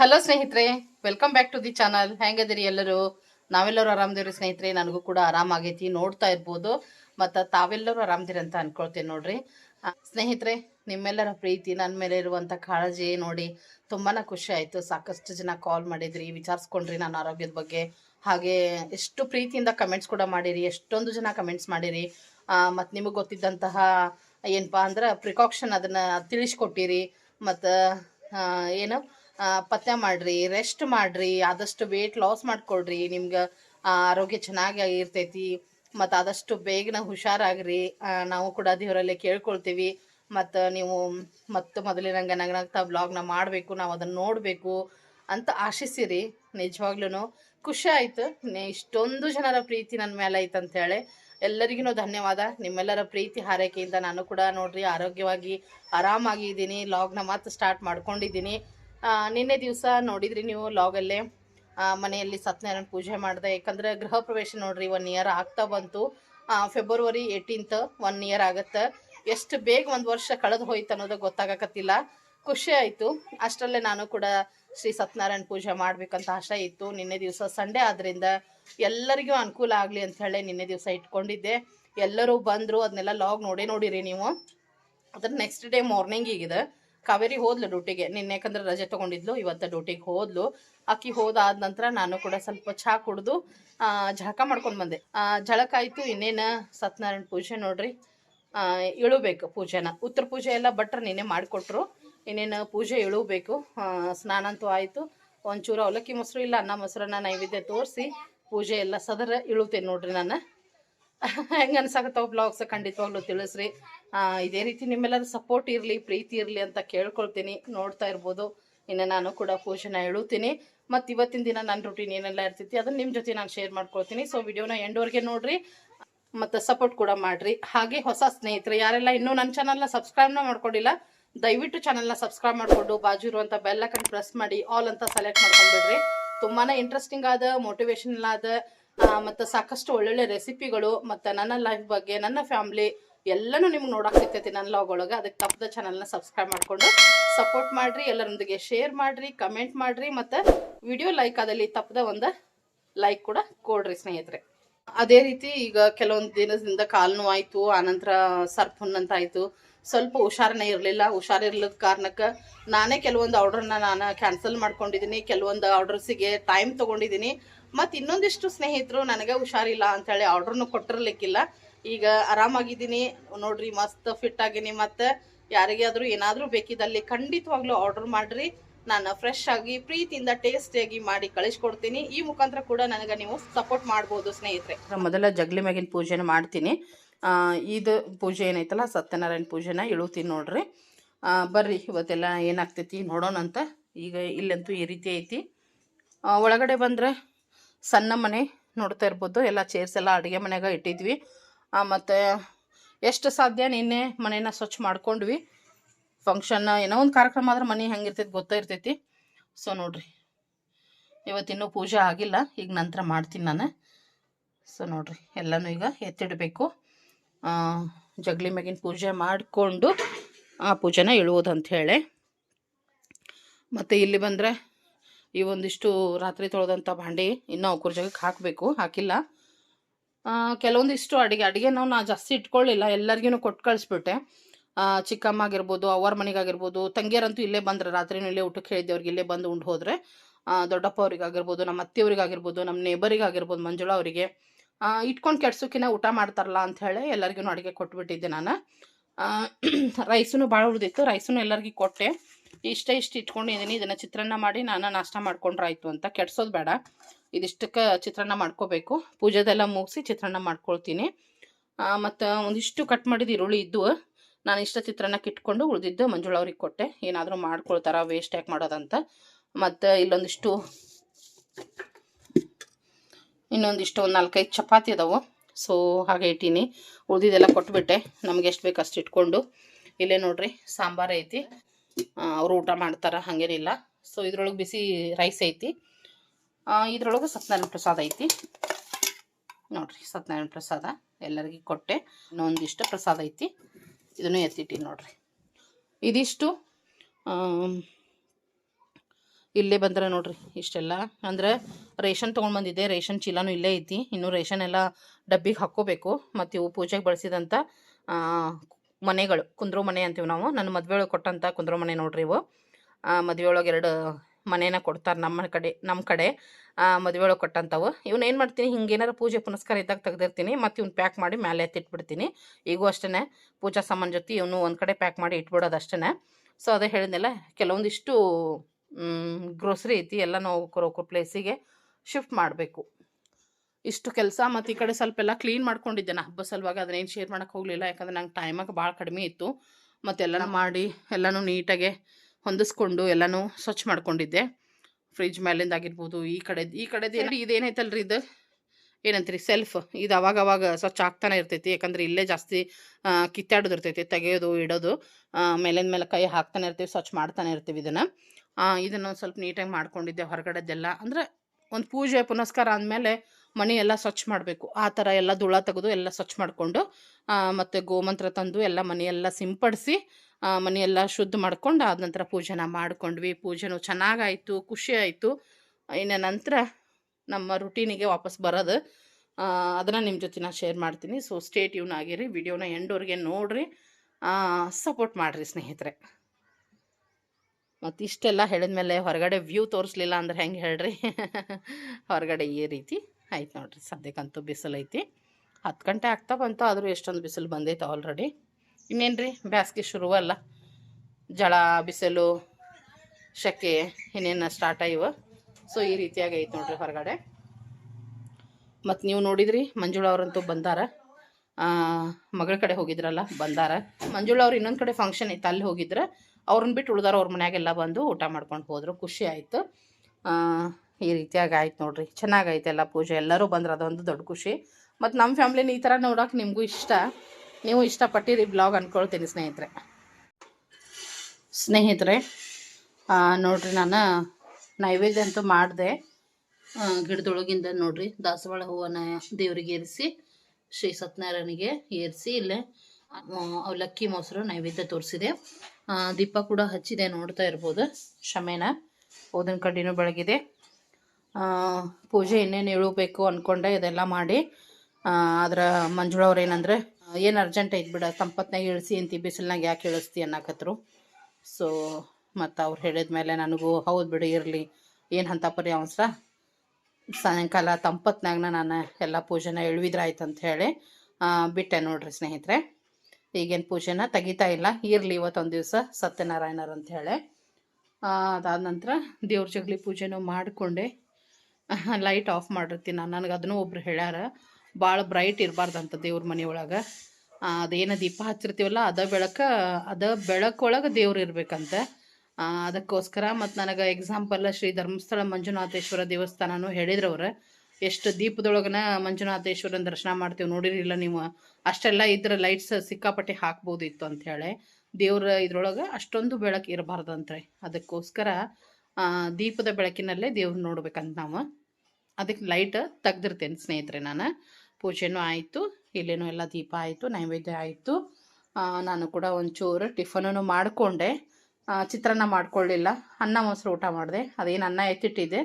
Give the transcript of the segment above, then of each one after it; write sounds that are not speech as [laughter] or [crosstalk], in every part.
Hello ಸ್ನೇಹಿತರೆ welcome back to the channel ಹೆಂಗದಿರಿ ಎಲ್ಲರೂ? ನಾವೆಲ್ಲರೂ ಆರಾಮದಿರಿ ಸ್ನೇಹಿತರೆ, ನನಗೂ ಕೂಡ ಆರಾಮಾಗೈತಿ ನೋಡ್ತಾ ಇರ್ಬೋದು. ಮತ್ತು ತಾವೆಲ್ಲರೂ ಆರಾಮದಿರಿ ಅಂತ ಅನ್ಕೊಳ್ತೀನಿ ನೋಡ್ರಿ. ಸ್ನೇಹಿತರೆ, ನಿಮ್ಮೆಲ್ಲರ ಪ್ರೀತಿ ನನ್ನ ಮೇಲೆ ಇರುವಂಥ ಕಾಳಜಿ ನೋಡಿ ತುಂಬಾ ಖುಷಿ ಆಯಿತು. ಸಾಕಷ್ಟು ಜನ ಕಾಲ್ ಮಾಡಿದ್ರಿ, ವಿಚಾರಿಸ್ಕೊಂಡ್ರಿ ನಾನು ಆರೋಗ್ಯದ ಬಗ್ಗೆ. ಹಾಗೆ ಎಷ್ಟು ಪ್ರೀತಿಯಿಂದ ಕಮೆಂಟ್ಸ್ ಕೂಡ ಮಾಡಿರಿ, ಎಷ್ಟೊಂದು ಜನ ಕಮೆಂಟ್ಸ್ ಮಾಡಿರಿ. ಮತ್ತು ನಿಮಗೆ ಗೊತ್ತಿದ್ದಂತಹ ಏನಪ್ಪ ಅಂದ್ರೆ ಪ್ರಿಕಾಕ್ಷನ್ ಅದನ್ನು ತಿಳಿಸ್ಕೊಟ್ಟಿರಿ. ಮತ್ತು ಏನು? ಪಥ್ಯ ಮಾಡ್ರಿ ರೆಸ್ಟ್ ಮಾಡ್ರಿ, ಆದಷ್ಟು ವೇಟ್ ಲಾಸ್ ಮಾಡ್ಕೊಳ್ರಿ, ನಿಮ್ಗೆ ಆರೋಗ್ಯ ಚೆನ್ನಾಗಿ ಇರ್ತೈತಿ, ಮತ್ತು ಆದಷ್ಟು ಬೇಗನ ಹುಷಾರಾಗ್ರಿ ನಾವು ಕೂಡ ದೇವರಲ್ಲಿ ಕೇಳ್ಕೊಳ್ತೀವಿ, ಮತ್ತು ನೀವು ಮತ್ತು ಮೊದಲಿನಂಗೆ ನಗನಗ್ತಾ ಬ್ಲಾಗ್ನ ಮಾಡಬೇಕು, ನಾವು ಅದನ್ನು ನೋಡಬೇಕು ಅಂತ ಆಶಿಸಿರಿ ನಿಜವಾಗ್ಲೂ ಖುಷಿ ಆಯ್ತು ಇಷ್ಟೊಂದು ಜನರ ಪ್ರೀತಿ ನನ್ನ ಮೇಲೆ ಐತೆ ಅಂತೇಳಿ ಎಲ್ಲರಿಗೂ ಧನ್ಯವಾದ, ನಿಮ್ಮೆಲ್ಲರ ಪ್ರೀತಿ ಹಾರೈಕೆಯಿಂದ ನಾನು ಕೂಡ ನೋಡ್ರಿ, ಆರೋಗ್ಯವಾಗಿ ಆರಾಮಾಗಿ ಇದ್ದೀನಿ ಲಾಗ್ನ ಮತ್ತೆ ಸ್ಟಾರ್ಟ್ ಮಾಡ್ಕೊಂಡಿದ್ದೀನಿ. ನಿನ್ನೆ ದಿವಸ ನೋಡಿದ್ರಿ ನೀವು ಲಾಗಲ್ಲೇ ಮನೆಯಲ್ಲಿ ಸತ್ಯನಾರಾಯಣ ಪೂಜೆ ಮಾಡಿದೆ. ಯಾಕಂದರೆ ಗೃಹ ಪ್ರವೇಶ ನೋಡ್ರಿ ಒನ್ ಇಯರ್ ಆಗ್ತಾ ಬಂತು. ಫೆಬ್ರವರಿ ಏಯ್ಟೀನ್ತ್ ಒನ್ ಇಯರ್ ಆಗುತ್ತೆ. ಎಷ್ಟು ಬೇಗ ಒಂದು ವರ್ಷ ಕಳೆದು ಹೋಯ್ತು ಅನ್ನೋದು ಗೊತ್ತಾಗಕತ್ತಿಲ್ಲ. ಖುಷಿ ಆಯಿತು. ಅಷ್ಟರಲ್ಲೇ ನಾನು ಕೂಡ ಶ್ರೀ ಸತ್ಯನಾರಾಯಣ ಪೂಜೆ ಮಾಡಬೇಕಂತ ಆಶೆ ಇತ್ತು. ನಿನ್ನೆ ದಿವಸ ಸಂಡೇ ಆದ್ದರಿಂದ ಎಲ್ಲರಿಗೂ ಅನುಕೂಲ ಆಗಲಿ ಅಂತ ಹೇಳಿ ನಿನ್ನೆ ದಿವಸ ಇಟ್ಕೊಂಡಿದ್ದೆ. ಎಲ್ಲರೂ ಬಂದರು, ಅದನ್ನೆಲ್ಲ ಲಾಗ್ ನೋಡೇ ನೋಡಿರಿ ನೀವು. ಅದ್ರ ನೆಕ್ಸ್ಟ್ ಡೇ ಮಾರ್ನಿಂಗ್ ಈಗಿದೆ. ಕಾವೇರಿ ಹೋದ್ಲು ಡ್ಯೂಟಿಗೆ. ನಿನ್ನೆ ಯಾಕಂದ್ರೆ ರಜೆ ತಗೊಂಡಿದ್ಲು, ಇವತ್ತು ಡ್ಯೂಟಿಗೆ ಹೋದ್ಲು. ಅಕ್ಕಿ ಹೋದಾದ ನಂತರ ನಾನು ಕೂಡ ಸ್ವಲ್ಪ ಚಹಾ ಕುಡಿದು ಜಳಕ ಮಾಡ್ಕೊಂಡು ಬಂದೆ. ಆಯಿತು, ಇನ್ನೇನು ಸತ್ಯನಾರಾಯಣ ಪೂಜೆ ನೋಡ್ರಿ. ಇಳುಬೇಕು ಪೂಜೆನ. ಉತ್ತರ ಪೂಜೆ ಎಲ್ಲ ಭಟ್ರು ನಿನ್ನೆ ಮಾಡಿಕೊಟ್ರು. ಇನ್ನೇನು ಪೂಜೆ ಇಳುಬೇಕು. ಸ್ನಾನ ಅಂತೂ ಆಯಿತು. ಒಂಚೂರು ಅವಲಕ್ಕಿ ಮೊಸರು ಇಲ್ಲ, ಅನ್ನ ಮೊಸರನ್ನ ನೈವೇದ್ಯ ತೋರಿಸಿ ಪೂಜೆ ಎಲ್ಲ ಸದರ ಇಳುತ್ತೇನೆ ನೋಡ್ರಿ ನಾನು. [laughs] ಹೆಂಗೆ ಅನ್ಸಾಕತ್ತಾವ ಬ್ಲಾಗ್ಸ್ ಖಂಡಿತವಾಗ್ಲೂ ತಿಳಿಸ್ರಿ. ಇದೇ ರೀತಿ ನಿಮ್ಮೆಲ್ಲರ ಸಪೋರ್ಟ್ ಇರಲಿ, ಪ್ರೀತಿ ಇರಲಿ ಅಂತ ಕೇಳ್ಕೊಳ್ತೀನಿ, ನೋಡ್ತಾ ಇರ್ಬೋದು. ಇನ್ನು ನಾನು ಕೂಡ ಪೂಜೆನ ಹೇಳುತ್ತೀನಿ ಮತ್ತು ಇವತ್ತಿನ ದಿನ ನನ್ನ ರೂಟೀನ್ ಏನೆಲ್ಲ ಇರ್ತೈತಿ ಅದನ್ನು ನಿಮ್ಮ ಜೊತೆ ನಾನು ಶೇರ್ ಮಾಡ್ಕೊಳ್ತೀನಿ. ಸೊ ವಿಡಿಯೋನ ಎಂಡೋರ್ಗೆ ನೋಡಿರಿ, ಮತ್ತು ಸಪೋರ್ಟ್ ಕೂಡ ಮಾಡಿರಿ. ಹಾಗೆ ಹೊಸ ಸ್ನೇಹಿತರೆ ಯಾರೆಲ್ಲ ಇನ್ನೂ ನನ್ನ ಚಾನಲ್ನ ಸಬ್ಸ್ಕ್ರೈಬ್ನ ಮಾಡ್ಕೊಂಡಿಲ್ಲ, ದಯವಿಟ್ಟು ಚಾನಲ್ನ ಸಬ್ಸ್ಕ್ರೈಬ್ ಮಾಡಿಕೊಂಡು ಬಾಜು ಇರುವಂಥ ಬೆಲ್ಲ ಕಂಡು ಪ್ರೆಸ್ ಮಾಡಿ ಆಲ್ ಅಂತ ಸೆಲೆಕ್ಟ್ ಮಾಡ್ಕೊಂಡ್ಬಿಡ್ರಿ. ತುಂಬಾ ಇಂಟ್ರೆಸ್ಟಿಂಗ್ ಆದ ಮೋಟಿವೇಶನಲ್ ಆದ ಮತ್ತು ಸಾಕಷ್ಟು ಒಳ್ಳೊಳ್ಳೆ ರೆಸಿಪಿಗಳು ಮತ್ತು ನನ್ನ ಲೈಫ್ ಬಗ್ಗೆ, ನನ್ನ ಫ್ಯಾಮ್ಲಿ ಎಲ್ಲನೂ ನಿಮ್ಗೆ ನೋಡಕ್ ಸಿಗ್ತೈತಿ ನನ್ನ ಲಾಗ್ ಒಳಗೆ. ಅದಕ್ಕೆ ತಪ್ಪದ ಚಾನಲ್ನ ಸಬ್ಸ್ಕ್ರೈಬ್ ಮಾಡಿಕೊಂಡು ಸಪೋರ್ಟ್ ಮಾಡಿರಿ, ಎಲ್ಲರೊಂದಿಗೆ ಶೇರ್ ಮಾಡಿರಿ ಕಮೆಂಟ್ ಮಾಡಿರಿ, ಮತ್ತು ವಿಡಿಯೋ ಲೈಕ್ ಆದಲ್ಲಿ ತಪ್ಪದ ಒಂದು ಲೈಕ್ ಕೂಡ ಕೊಡ್ರಿ ಸ್ನೇಹಿತರೆ. ಅದೇ ರೀತಿ ಈಗ ಕೆಲವೊಂದು ದಿನದಿಂದ ಕಾಲು ಆಯಿತು, ಆನಂತರ ಸರ್ಪ್ ಹುಣ್ಣಂತಾಯಿತು ಸ್ವಲ್ಪ ಹುಷಾರನೇ ಇರಲಿಲ್ಲ. ಹುಷಾರಿರ್ಲದ ಕಾರಣಕ್ಕೆ ನಾನೇ ಕೆಲವೊಂದು ಆರ್ಡ್ರನ್ನ ನಾನು ಕ್ಯಾನ್ಸಲ್ ಮಾಡ್ಕೊಂಡಿದ್ದೀನಿ ಕೆಲವೊಂದು ಆರ್ಡರ್ಸಿಗೆ ಟೈಮ್ ತೊಗೊಂಡಿದ್ದೀನಿ ಮತ್ತು ಇನ್ನೊಂದಿಷ್ಟು ಸ್ನೇಹಿತರು ನನಗೆ ಹುಷಾರಿಲ್ಲ ಅಂಥೇಳಿ ಆರ್ಡ್ರನ್ನು ಕೊಟ್ಟಿರ್ಲಿಕ್ಕಿಲ್ಲ. ಈಗ ಆರಾಮಾಗಿದ್ದೀನಿ. ನೋಡ್ರಿ, ಮಸ್ತ್ ಫಿಟ್ ಆಗಿನಿ. ಮತ್ತು ಯಾರಿಗಾದರೂ ಏನಾದರೂ ಬೇಕಿದ್ದಲ್ಲಿ ಖಂಡಿತವಾಗ್ಲೂ ಆರ್ಡರ್ ಮಾಡಿರಿ. ನಾನು ಫ್ರೆಶ್ ಆಗಿ, ಪ್ರೀತಿಯಿಂದ ಟೇಸ್ಟಿಯಾಗಿ ಮಾಡಿ ಕಳಿಸ್ಕೊಡ್ತೀನಿ. ಈ ಮುಖಾಂತರ ಕೂಡ ನನಗೆ ನೀವು ಸಪೋರ್ಟ್ ಮಾಡ್ಬೋದು ಸ್ನೇಹಿತರೆ. ಮೊದಲ ಜಗ್ಲಿ ಮ್ಯಾಗಿನ ಪೂಜೆನ ಮಾಡ್ತೀನಿ. ಇದು ಪೂಜೆ ಏನೈತಲ್ಲ, ಸತ್ಯನಾರಾಯಣ ಪೂಜೆನ ಇಳುತ್ತೀನಿ ನೋಡ್ರಿ. ಬರ್ರಿ, ಇವತ್ತೆಲ್ಲ ಏನಾಗ್ತೈತಿ ನೋಡೋಣ ಅಂತ. ಈಗ ಇಲ್ಲಂತೂ ಈ ರೀತಿ ಐತಿ. ಒಳಗಡೆ ಬಂದರೆ ಸಣ್ಣ ಮನೆ ನೋಡ್ತಾ ಇರ್ಬೋದು. ಎಲ್ಲ ಚೇರ್ಸ್ ಎಲ್ಲ ಅಡುಗೆ ಮನೆಯಾಗ ಇಟ್ಟಿದ್ವಿ. ಮತ್ತು ಎಷ್ಟು ಸಾಧ್ಯ ನಿನ್ನೆ ಮನೇನ ಸ್ವಚ್ಛ ಮಾಡ್ಕೊಂಡ್ವಿ. ಫಂಕ್ಷನ್ ಏನೋ ಒಂದು ಕಾರ್ಯಕ್ರಮ ಆದ್ರೆ ಮನೆ ಹೆಂಗಿರ್ತೈತಿ ಗೊತ್ತೇ ಇರ್ತೈತಿ. ಸೊ ನೋಡ್ರಿ. ಇವತ್ತಿನ್ನೂ ಪೂಜೆ ಆಗಿಲ್ಲ, ಈಗ ನಂತರ ಮಾಡ್ತೀನಿ ನಾನು. ಸೊ ನೋಡ್ರಿ, ಎಲ್ಲನೂ ಈಗ ಎತ್ತಿಡಬೇಕು. ಜಗಲಿ ಮ್ಯಾಗಿನ ಪೂಜೆ ಮಾಡಿಕೊಂಡು ಆ ಪೂಜೆನ ಇಳುವುದು ಹೇಳಿ. ಮತ್ತು ಇಲ್ಲಿ ಬಂದರೆ ಈ ಒಂದಿಷ್ಟು ರಾತ್ರಿ ತೊಳೆದಂಥ ಭಾಂಡಿ ಇನ್ನೂ ಅವ್ರ ಜಾಗಕ್ಕೆ ಹಾಕಬೇಕು, ಹಾಕಿಲ್ಲ. ಕೆಲವೊಂದಿಷ್ಟು ಅಡುಗೆ ಅಡುಗೆ ನಾವು ನಾ ಜಾಸ್ತಿ ಇಟ್ಕೊಳ್ಳಿಲ್ಲ ಎಲ್ಲರಿಗೂ ಕೊಟ್ಟು ಕಳಿಸ್ಬಿಟ್ಟೆ. ಚಿಕ್ಕಮ್ಮ ಆಗಿರ್ಬೋದು ಅವ್ರ ಮನೆಗಾಗಿರ್ಬೋದು, ತಂಗಿಯರಂತೂ ಇಲ್ಲೇ ಬಂದ್ರೆ, ರಾತ್ರಿನೂ ಇಲ್ಲೇ ಊಟಕ್ಕೆ ಹೇಳಿದ್ದೆ, ಅವ್ರಿಗೆ ಇಲ್ಲೇ ಬಂದು ಉಂಡು ಹೋದರೆ. ದೊಡ್ಡಪ್ಪ ಅವ್ರಿಗಾಗಿರ್ಬೋದು ನಮ್ಮ ಅತ್ತೆಯವ್ರಿಗಾಗಿರ್ಬೋದು, ನಮ್ಮ ನೇಬರಿಗಾಗಿರ್ಬೋದು, ಮಂಜುಳಾ ಅವರಿಗೆ ಇಟ್ಕೊಂಡು ಕೆಡ್ಸೋಕಿನ ಊಟ ಮಾಡ್ತಾರಲ್ಲ ಅಂತ ಹೇಳಿ ಎಲ್ಲರಿಗೂ ಅಡುಗೆ ಕೊಟ್ಬಿಟ್ಟಿದ್ದೆ ನಾನು. ರೈಸೂ ಭಾಳ ಉಳಿದಿತ್ತು ರೈಸೂ ಎಲ್ಲರಿಗೂ ಕೊಟ್ಟೆ. ಇಷ್ಟ ಇಷ್ಟು ಇಟ್ಕೊಂಡಿದ್ದೀನಿ, ಇದನ್ನು ಚಿತ್ರಾನ್ನ ಮಾಡಿ ನಾನು ನಾಷ್ಟ ಮಾಡ್ಕೊಂಡ್ರಾಯ್ತು ಅಂತ. ಕೆಡ್ಸೋದು ಬೇಡ. ಇದಿಷ್ಟಕ್ಕೆ ಚಿತ್ರಾನ್ನ ಮಾಡ್ಕೋಬೇಕು. ಪೂಜೆದೆಲ್ಲ ಮುಗಿಸಿ ಚಿತ್ರಾನ್ನ ಮಾಡ್ಕೊಳ್ತೀನಿ. ಮತ್ತು ಒಂದಿಷ್ಟು ಕಟ್ ಮಾಡಿದ ಈರುಳ್ಳಿ ಇದ್ದು, ನಾನು ಇಷ್ಟ ಚಿತ್ರಾನ್ನಕ್ಕೆ ಇಟ್ಕೊಂಡು ಉಳಿದಿದ್ದು ಮಂಜುಳ ಅವ್ರಿಗೆ ಕೊಟ್ಟೆ. ಏನಾದರೂ ಮಾಡ್ಕೊಳ್ತಾರ ವೇಸ್ಟ್ ಯಾಕೆ ಮಾಡೋದಂತ. ಮತ್ತು ಇಲ್ಲೊಂದಿಷ್ಟು, ಇನ್ನೊಂದಿಷ್ಟು ಒಂದು ನಾಲ್ಕೈದು ಚಪಾತಿ ಅದಾವು. ಸೊ ಹಾಗೆ ಇಟ್ಟೀನಿ. ಉಳಿದಿದ್ದೆಲ್ಲ ಕೊಟ್ಬಿಟ್ಟೆ. ನಮ್ಗೆ ಎಷ್ಟು ಬೇಕು ಅಷ್ಟು ಇಟ್ಕೊಂಡು. ಇಲ್ಲೇ ನೋಡ್ರಿ, ಸಾಂಬಾರು ಐತಿ. ಅವರು ಊಟ ಮಾಡ್ತಾರೆ, ಹಾಗೇನಿಲ್ಲ. ಸೊ ಇದ್ರೊಳಗೆ ಬಿಸಿ ರೈಸ್ ಐತಿ. ಇದ್ರೊಳಗೆ ಸತ್ಯನಾರಾಯಣ ಪ್ರಸಾದ ಐತಿ. ನೋಡ್ರಿ, ಸತ್ಯನಾರಾಯಣ ಪ್ರಸಾದ ಎಲ್ಲರಿಗೂ ಕೊಟ್ಟೆ. ಇನ್ನೊಂದಿಷ್ಟು ಪ್ರಸಾದ ಐತಿ. ಇದನ್ನು ಎತ್ತಿಟ್ಟಿ ನೋಡ್ರಿ. ಇದಿಷ್ಟು ಇಲ್ಲೇ ಬಂದ್ರೆ ನೋಡ್ರಿ ಇಷ್ಟೆಲ್ಲ. ಅಂದ್ರೆ ರೇಷನ್ ತೊಗೊಂಡು ಬಂದಿದ್ದೆ. ರೇಷನ್ ಚೀಲನೂ ಇಲ್ಲೇ ಐತಿ. ಇನ್ನು ರೇಷನ್ ಎಲ್ಲ ಡಬ್ಬಿಗೆ ಹಾಕೋಬೇಕು ಮತ್ತು ಇವು ಪೂಜೆಗೆ ಬಳಸಿದಂಥ ಮನೆಗಳು, ಕುಂದ್ರೋ ಮನೆ ಅಂತೀವಿ ನಾವು. ನನ್ನ ಮದುವೆ ಒಳಗೆ ಕೊಟ್ಟಂಥ ಕುಂದ್ರೋ ಮನೆ ನೋಡ್ರಿ ಇವು. ಮದುವೆ ಒಳಗೆ ಎರಡು ಮನೇನ ಕೊಡ್ತಾರೆ ನಮ್ಮ ಕಡೆ ನಮ್ಮ ಕಡೆ ಮದುವೆ ಒಳಗೆ ಕೊಟ್ಟಂಥವು ಇವನ್ನ ಏನು ಮಾಡ್ತೀನಿ, ಹಿಂಗೇನಾರು ಪೂಜೆ ಪುನಸ್ಕಾರ ಇದ್ದಾಗ ತೆಗೆದಿರ್ತೀನಿ, ಮತ್ತು ಇವ್ನ ಪ್ಯಾಕ್ ಮಾಡಿ ಮೇಲೆ ಎತ್ತಿಟ್ಬಿಡ್ತೀನಿ ಈಗೂ ಅಷ್ಟೇ ಪೂಜಾ ಸಾಮಾನು ಜೊತೆ ಇವನು ಒಂದು ಕಡೆ ಪ್ಯಾಕ್ ಮಾಡಿ ಇಟ್ಬಿಡೋದು ಅಷ್ಟೇ ಸೊ ಅದೇ ಹೇಳಿದ್ನೆಲ್ಲ, ಕೆಲವೊಂದಿಷ್ಟು ಗ್ರೋಸರಿ ಐತಿ ಎಲ್ಲ ನಾವು ಕೊರೋಕೋ ಪ್ಲೇಸಿಗೆ ಶಿಫ್ಟ್ ಮಾಡಬೇಕು. ಇಷ್ಟು ಕೆಲಸ, ಮತ್ತು ಈ ಕಡೆ ಸ್ವಲ್ಪ ಎಲ್ಲ ಕ್ಲೀನ್ ಮಾಡ್ಕೊಂಡಿದ್ದೆ ನಾ ಹಬ್ಬ ಸಲುವಾಗ ಅದನ್ನೇನು ಶೇರ್ ಮಾಡೋಕ್ಕೆ ಹೋಗಲಿಲ್ಲ, ಯಾಕಂದ್ರೆ ನಂಗೆ ಟೈಮಾಗ ಭಾಳ ಕಡಿಮೆ ಇತ್ತು. ಮತ್ತೆಲ್ಲ ಮಾಡಿ, ಎಲ್ಲನೂ ನೀಟಾಗೆ ಹೊಂದಿಸ್ಕೊಂಡು ಎಲ್ಲನೂ ಸ್ವಚ್ಛ ಮಾಡ್ಕೊಂಡಿದ್ದೆ. ಫ್ರಿಜ್ ಮೇಲಿಂದ ಆಗಿರ್ಬೋದು ಈ ಕಡೆ ಈ ಕಡೆದು ಏನು ಇದೇನೈತಲ್ರಿ ಇದು ಏನಂತೀರಿ ಸೆಲ್ಫ್ ಇದು ಅವಾಗ ಅವಾಗ ಸ್ವಚ್ಛ ಆಗ್ತಾನೆ ಇರ್ತೈತಿ ಯಾಕಂದ್ರೆ ಇಲ್ಲೇ ಜಾಸ್ತಿ ಕಿತ್ತಾಡೋದಿರ್ತೈತಿ ಕಿತ್ತಾಡೋದು ಇರ್ತೈತಿ ತೆಗೆಯೋದು ಇಡೋದು ಮೇಲಿನ ಮೇಲಿಂದ ಮೇಲೆ ಕೈ ಹಾಕ್ತಾನೆ ಇರ್ತೀವಿ ಸ್ವಚ್ಛ ಮಾಡ್ತಾನೆ ಇರ್ತೀವಿ ಇದನ್ನು. ಇದನ್ನು ಸ್ವಲ್ಪ ನೀಟಾಗಿ ಮಾಡ್ಕೊಂಡಿದ್ದೆ ಹೊರಗಡೆದೆಲ್ಲ ಅಂದರೆ ಒಂದು ಪೂಜೆ ಪುನಸ್ಕಾರ ಆದಮೇಲೆ ಮನೆ ಎಲ್ಲ ಸ್ವಚ್ಛ ಮಾಡಬೇಕು. ಆ ಥರ ಎಲ್ಲ ಧೂಳ ತೆಗೆದು ಎಲ್ಲ ಸ್ವಚ್ಛ ಮಾಡಿಕೊಂಡು ಮತ್ತು ಗೋಮಂತ್ರ ತಂದು ಎಲ್ಲ ಮನೆಯೆಲ್ಲ ಸಿಂಪಡಿಸಿ ಮನೆಯೆಲ್ಲ ಶುದ್ಧ ಮಾಡ್ಕೊಂಡು ಆದ ನಂತರ ಪೂಜೆನ ಮಾಡ್ಕೊಂಡ್ವಿ. ಪೂಜೆನೂ ಚೆನ್ನಾಗಾಯಿತು, ಖುಷಿ ಆಯಿತು. ಇನ್ನು ನಂತರ ನಮ್ಮ ರುಟೀನಿಗೆ ವಾಪಸ್ ಬರೋದು. ಅದನ್ನು ನಿಮ್ಮ ಜೊತೆ ನಾನು ಶೇರ್ ಮಾಡ್ತೀನಿ. ಸೊ ಸ್ಟೇಟ್ ಇವ್ನ ಆಗಿರಿ. ವಿಡಿಯೋನ ಎಂಡೋರಿಗೆ ನೋಡಿರಿ. ಸಪೋರ್ಟ್ ಮಾಡಿರಿ ಸ್ನೇಹಿತರೆ. ಮತ್ತು ಇಷ್ಟೆಲ್ಲ ಹೇಳಿದ್ಮೇಲೆ ಹೊರಗಡೆ ವ್ಯೂ ತೋರಿಸ್ಲಿಲ್ಲ ಅಂದ್ರೆ ಹೆಂಗೆ ಹೇಳ್ರಿ? [laughs] ಹೊರಗಡೆ ಈ ರೀತಿ. ಆಯ್ತು ನೋಡ್ರಿ, ಸದ್ಯಕ್ಕಂತೂ ಬಿಸಿಲು ಐತಿ. ಹತ್ತು ಗಂಟೆ ಆಗ್ತಾ ಬಂತು, ಆದರೂ ಎಷ್ಟೊಂದು ಬಿಸಿಲು ಬಂದೈತೆ ಆಲ್ರೆಡಿ ಇನ್ನೇನು ರೀ ಬ್ಯಾಸ್ಗೆ ಶುರುವಲ್ಲ ಜಳ, ಬಿಸಿಲು, ಶೆಕೆ, ಇನ್ನೇನು ಸ್ಟಾರ್ಟ್ ಆಯ್ವು ಸೊ ಈ ರೀತಿಯಾಗಿ ಐತೆ ನೋಡ್ರಿ ಹೊರಗಡೆ. ಮತ್ತು ನೀವು ನೋಡಿದ್ರಿ, ಮಂಜುಳ ಅವರಂತೂ ಬಂದಾರ. ಮಗಳ ಕಡೆ ಹೋಗಿದ್ರಲ್ಲ, ಬಂದಾರ. ಮಂಜುಳ ಅವ್ರು ಇನ್ನೊಂದು ಕಡೆ ಫಂಕ್ಷನ್ ಇತ್ತು, ಅಲ್ಲಿ ಹೋಗಿದ್ರೆ. ಅವ್ರನ್ನ ಬಿಟ್ಟು ಉಳ್ದಾರ, ಅವ್ರ ಮನ್ಯಾಗೆಲ್ಲ ಬಂದು ಊಟ ಮಾಡ್ಕೊಂಡು ಹೋದರು. ಖುಷಿ ಆಯಿತು. ಈ ರೀತಿಯಾಗಿ ಆಯ್ತು ನೋಡ್ರಿ. ಚೆನ್ನಾಗೈತೆ ಎಲ್ಲ ಪೂಜೆ. ಎಲ್ಲರೂ ಬಂದ್ರೆ ಅದೊಂದು ದೊಡ್ಡ ಖುಷಿ. ಮತ್ತು ನಮ್ಮ ಫ್ಯಾಮ್ಲಿನ ಈ ಥರ ನೋಡೋಕೆ ನಿಮಗೂ ಇಷ್ಟ. ನೀವು ಇಷ್ಟಪಟ್ಟಿರಿ ಬ್ಲಾಗ್ ಅಂದ್ಕೊಳ್ತೀನಿ ಸ್ನೇಹಿತರೆ. ಸ್ನೇಹಿತರೆ ನೋಡ್ರಿ ನಾನು ನೈವೇದ್ಯ ಅಂತೂ ಮಾಡಿದೆ. ಗಿಡದೊಳಗಿಂದ ನೋಡ್ರಿ. ದಾಸವಾಳ ಹೂವನ್ನ ದೇವರಿಗೆ ಏರಿಸಿ, ಶ್ರೀ ಸತ್ಯನಾರಾಯಣಿಗೆ ಏರಿಸಿ ಇಲ್ಲೇ ಅವಲಕ್ಕಿ ಮೊಸರು ನೈವೇದ್ಯ ತೋರಿಸಿದೆ. ದೀಪ ಕೂಡ ಹಚ್ಚಿದೆ ನೋಡ್ತಾ ಇರ್ಬೋದು. ಶಮೇನ. ಓದಿನ ಕಡ್ಡಿನೂ ಬೆಳಗಿದೆ. ಪೂಜೆ ಇನ್ನೇನು ಇಳಬೇಕು ಅಂದ್ಕೊಂಡೆ ಇದೆಲ್ಲ ಮಾಡಿ. ಆದ್ರೆ ಮಂಜುಳವ್ರು ಏನಂದ್ರೆ, ಏನು ಅರ್ಜೆಂಟ್ ಐತೆ ಬಿಡ ತಂಪತ್ನಾಗ ಇಳಿಸಿ ಅಂತ ಬಿಸಿಲ್ನಾಗ ಯಾಕೆ ಇಳಿಸ್ತಿ? ಅನ್ನಕತ್ರು. ಸೊ ಮತ್ತು ಅವ್ರು ಹೇಳಿದ ಮೇಲೆ ನನಗೂ, ಹೌದು ಬಿಡು, ಇರಲಿ. ಏನು ಅಂತ ಪರಿ ಅವಸರ ಸಾಯಂಕಾಲ ತಂಪತ್ನಾಗ ನಾನು ಎಲ್ಲ ಪೂಜೆನ ಆಯ್ತು ಅಂತ ಹೇಳಿ ಬಿಟ್ಟೆ ನೋಡ್ರಿ ಸ್ನೇಹಿತರೆ. ಈಗೇನು ಪೂಜೆನ ತೆಗಿತಾ ಇಲ್ಲ. ಇರಲಿ ಇವತ್ತೊಂದು ದಿವಸ, ಸತ್ಯನಾರಾಯಣರು ಅಂತ ಹೇಳಿ. ಅದಾದ ನಂತರ ದೇವ್ರ ಜಗಲಿ ಪೂಜೆನೂ ಮಾಡಿಕೊಂಡೆ. ಲೈಟ್ ಆಫ್ ಮಾಡಿರ್ತೀನಿ ನಾನು. ನನಗೆ ಅದನ್ನು ಒಬ್ರು ಹೇಳ್ಯಾರ ಭಾಳ ಬ್ರೈಟ್ ಇರಬಾರ್ದಂತ ದೇವ್ರ ಮನೆಯೊಳಗೆ ಅದೇನು ದೀಪ ಹಚ್ಚಿರ್ತೀವಲ್ಲ, ಅದ ಬೆಳಕ, ಅದ ಬೆಳಕೊಳಗೆ ದೇವ್ರು ಇರ್ಬೇಕಂತ. ಅದಕ್ಕೋಸ್ಕರ ಮತ್ತು ನನಗೆ ಎಕ್ಸಾಂಪಲ್ ಶ್ರೀ ಧರ್ಮಸ್ಥಳ ಮಂಜುನಾಥೇಶ್ವರ ದೇವಸ್ಥಾನನೂ ಹೇಳಿದ್ರು ಅವ್ರು. ಎಷ್ಟು ದೀಪದೊಳಗನ ಮಂಜುನಾಥೇಶ್ವರನ ದರ್ಶನ ಮಾಡ್ತೀವಿ ನೋಡಿರಿಲ್ಲ ನೀವು ಅಷ್ಟೆಲ್ಲ ಇದ್ರೆ ಲೈಟ್ಸ್ ಸಿಕ್ಕಾಪಟ್ಟೆ ಹಾಕ್ಬೋದಿತ್ತು ಅಂತ ಹೇಳಿ ದೇವ್ರ ಇದ್ರೊಳಗೆ ಅಷ್ಟೊಂದು ಬೆಳಕು ಇರಬಾರ್ದಂತ್ರಿ. ಅದಕ್ಕೋಸ್ಕರ ದೀಪದ ಬೆಳಕಿನಲ್ಲೇ ದೇವ್ರು ನೋಡ್ಬೇಕಂತ ನಾವು. ಅದಕ್ಕೆ ಲೈಟ್ ತೆಗ್ದಿರ್ತೇನೆ ಸ್ನೇಹಿತರೆ ನಾನು. ಪೂಜೆನೂ ಆಯಿತು, ಇಲ್ಲೇನೂ ಎಲ್ಲ ದೀಪ ಆಯಿತು, ನೈವೇದ್ಯ ಆಯಿತು. ನಾನು ಕೂಡ ಒಂಚೂರು ಟಿಫನೂ ಮಾಡಿಕೊಂಡೆ. ಚಿತ್ರಾನ್ನ ಮಾಡ್ಕೊಳ್ಳಿಲ್ಲ, ಅನ್ನ ಮೊಸರು ಊಟ ಮಾಡಿದೆ. ಅದೇನು ಅನ್ನ ಎತ್ತಿಟ್ಟಿದ್ದೆ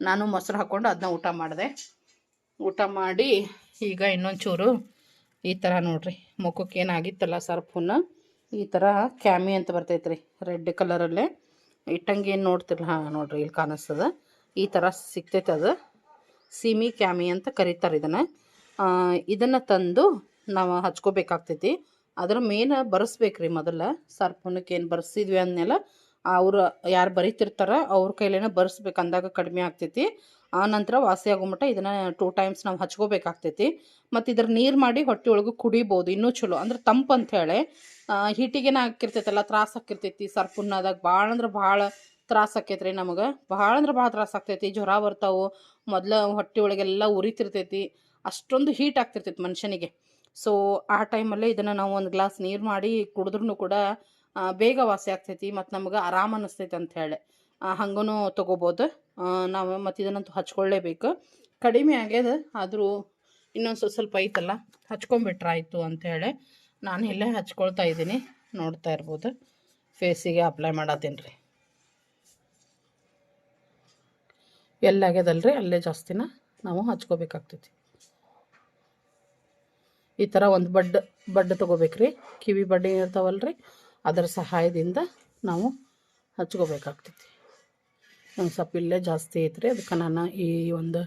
ನಾನು ಮೊಸರು ಹಾಕ್ಕೊಂಡು ಅದನ್ನ ಊಟ ಮಾಡಿದೆ. ಊಟ ಮಾಡಿ ಈಗ ಇನ್ನೊಂಚೂರು ಈ ಥರ ನೋಡ್ರಿ, ಮುಖಕ್ಕೆ ಏನಾಗಿತ್ತಲ್ಲ ಸರ್ಫುನ ಈ ಥರ ಕ್ಯಾಮಿ ಅಂತ ಬರ್ತೈತೆ ರೆಡ್ ಕಲರಲ್ಲೇ. ಇಟ್ಟಂಗೆ ಏನು ನೋಡ್ತಿರಲ್ಲ ಹಾಂ ನೋಡ್ರಿ ಇಲ್ಲಿ ಕಾಣಿಸ್ತದೆ. ಈ ಥರ ಸಿಗ್ತೈತೆ ಅದು. ಸೀಮಿ ಕ್ಯಾಮಿ ಅಂತ ಕರೀತಾರೆ ಇದನ್ನು. ಇದನ್ನು ತಂದು ನಾವು ಹಚ್ಕೋಬೇಕಾಗ್ತೈತಿ. ಅದರ ಮೇನ್ ಬರೆಸ್ಬೇಕ್ರಿ ಮೊದಲು. ಸರ್ಪುನಕ್ಕೆ ಏನು ಬರ್ಸಿದ್ವಿ ಅಂದ್ಮೇಲೆ ಅವ್ರು ಯಾರು ಬರೀತಿರ್ತಾರ ಅವ್ರ ಕೈಲೇನ ಬರ್ಸ್ಬೇಕು ಅಂದಾಗ ಕಡಿಮೆ ಆಗ್ತೈತಿ. ಆ ನಂತರ ವಾಸಿ ಆಗೋ ಮಟ್ಟ ಇದನ್ನು ಟೂ ಟೈಮ್ಸ್ ನಾವು ಹಚ್ಕೋಬೇಕಾಗ್ತೈತಿ. ಮತ್ತು ಇದ್ರ ನೀರು ಮಾಡಿ ಹೊಟ್ಟೆ ಒಳಗೆ ಕುಡಿಬೋದು, ಇನ್ನೂ ಚಲೋ. ಅಂದ್ರೆ ತಂಪು ಹೇಳಿ. ಹೀಟಿಗೇನ ಹಾಕಿರ್ತೈತಲ್ಲ, ತ್ರಾಸ ಆಕಿರ್ತೈತಿ ಸರ್ಪುನ್ನಾದಾಗ ಭಾಳ ಅಂದ್ರೆ ಭಾಳ ತ್ರಾಸ ಆಕೈತ್ರಿ ನಮಗೆ. ಭಾಳ ಅಂದ್ರೆ ಭಾಳ ತ್ರಾಸ ಆಗ್ತೈತಿ. ಜ್ವರ ಬರ್ತಾವು, ಮೊದಲ ಹೊಟ್ಟೆ ಒಳಗೆಲ್ಲ ಉರಿತಿರ್ತೈತಿ. ಅಷ್ಟೊಂದು ಹೀಟ್ ಆಗ್ತಿರ್ತೈತಿ ಮನುಷ್ಯನಿಗೆ. ಸೊ ಆ ಟೈಮಲ್ಲೇ ಇದನ್ನು ನಾವು ಒಂದು ಗ್ಲಾಸ್ ನೀರು ಮಾಡಿ ಕುಡಿದ್ರೂ ಕೂಡ ಬೇಗ ವಾಸಿ ಆಗ್ತೈತಿ ಮತ್ತು ನಮ್ಗೆ ಆರಾಮ ಅನ್ನಿಸ್ತೈತಿ ಅಂತ ಹೇಳಿ. ಹಂಗೂ ತೊಗೋಬೋದು. ನಾವು ಮತ್ತು ಇದನ್ನಂತೂ ಹಚ್ಕೊಳ್ಳೇಬೇಕು. ಕಡಿಮೆ ಆಗ್ಯದ, ಆದರೂ ಇನ್ನೊಂದು ಸ್ವಲ್ಪ ಸ್ವಲ್ಪ ಐತಲ್ಲ ಆಯಿತು ಅಂಥೇಳಿ ನಾನು ಇಲ್ಲೇ ಹಚ್ಕೊಳ್ತಾ ಇದ್ದೀನಿ. ನೋಡ್ತಾ ಇರ್ಬೋದು. ಫೇಸಿಗೆ ಅಪ್ಲೈ ಮಾಡತ್ತೀನಿ ರೀ ಎಲ್ಲಾಗ್ಯದಲ್ರಿ? ಅಲ್ಲೇ ಜಾಸ್ತಿನ ನಾವು ಹಚ್ಕೋಬೇಕಾಗ್ತೈತಿ. ಈ ಥರ ಒಂದು ಬಡ್ ಬಡ್ ತೊಗೋಬೇಕ್ರಿ. ಕಿವಿ ಬಡ್ಡಿ ಇರ್ತಾವಲ್ರಿ? ಅದರ ಸಹಾಯದಿಂದ ನಾವು ಹಚ್ಕೋಬೇಕಾಗ್ತೈತಿ. ನಂಗೆ ಸ್ವಲ್ಪ ಇಲ್ಲೇ ಜಾಸ್ತಿ ಐತ್ರಿ. ಅದಕ್ಕೆ ನಾನು ಈ ಒಂದು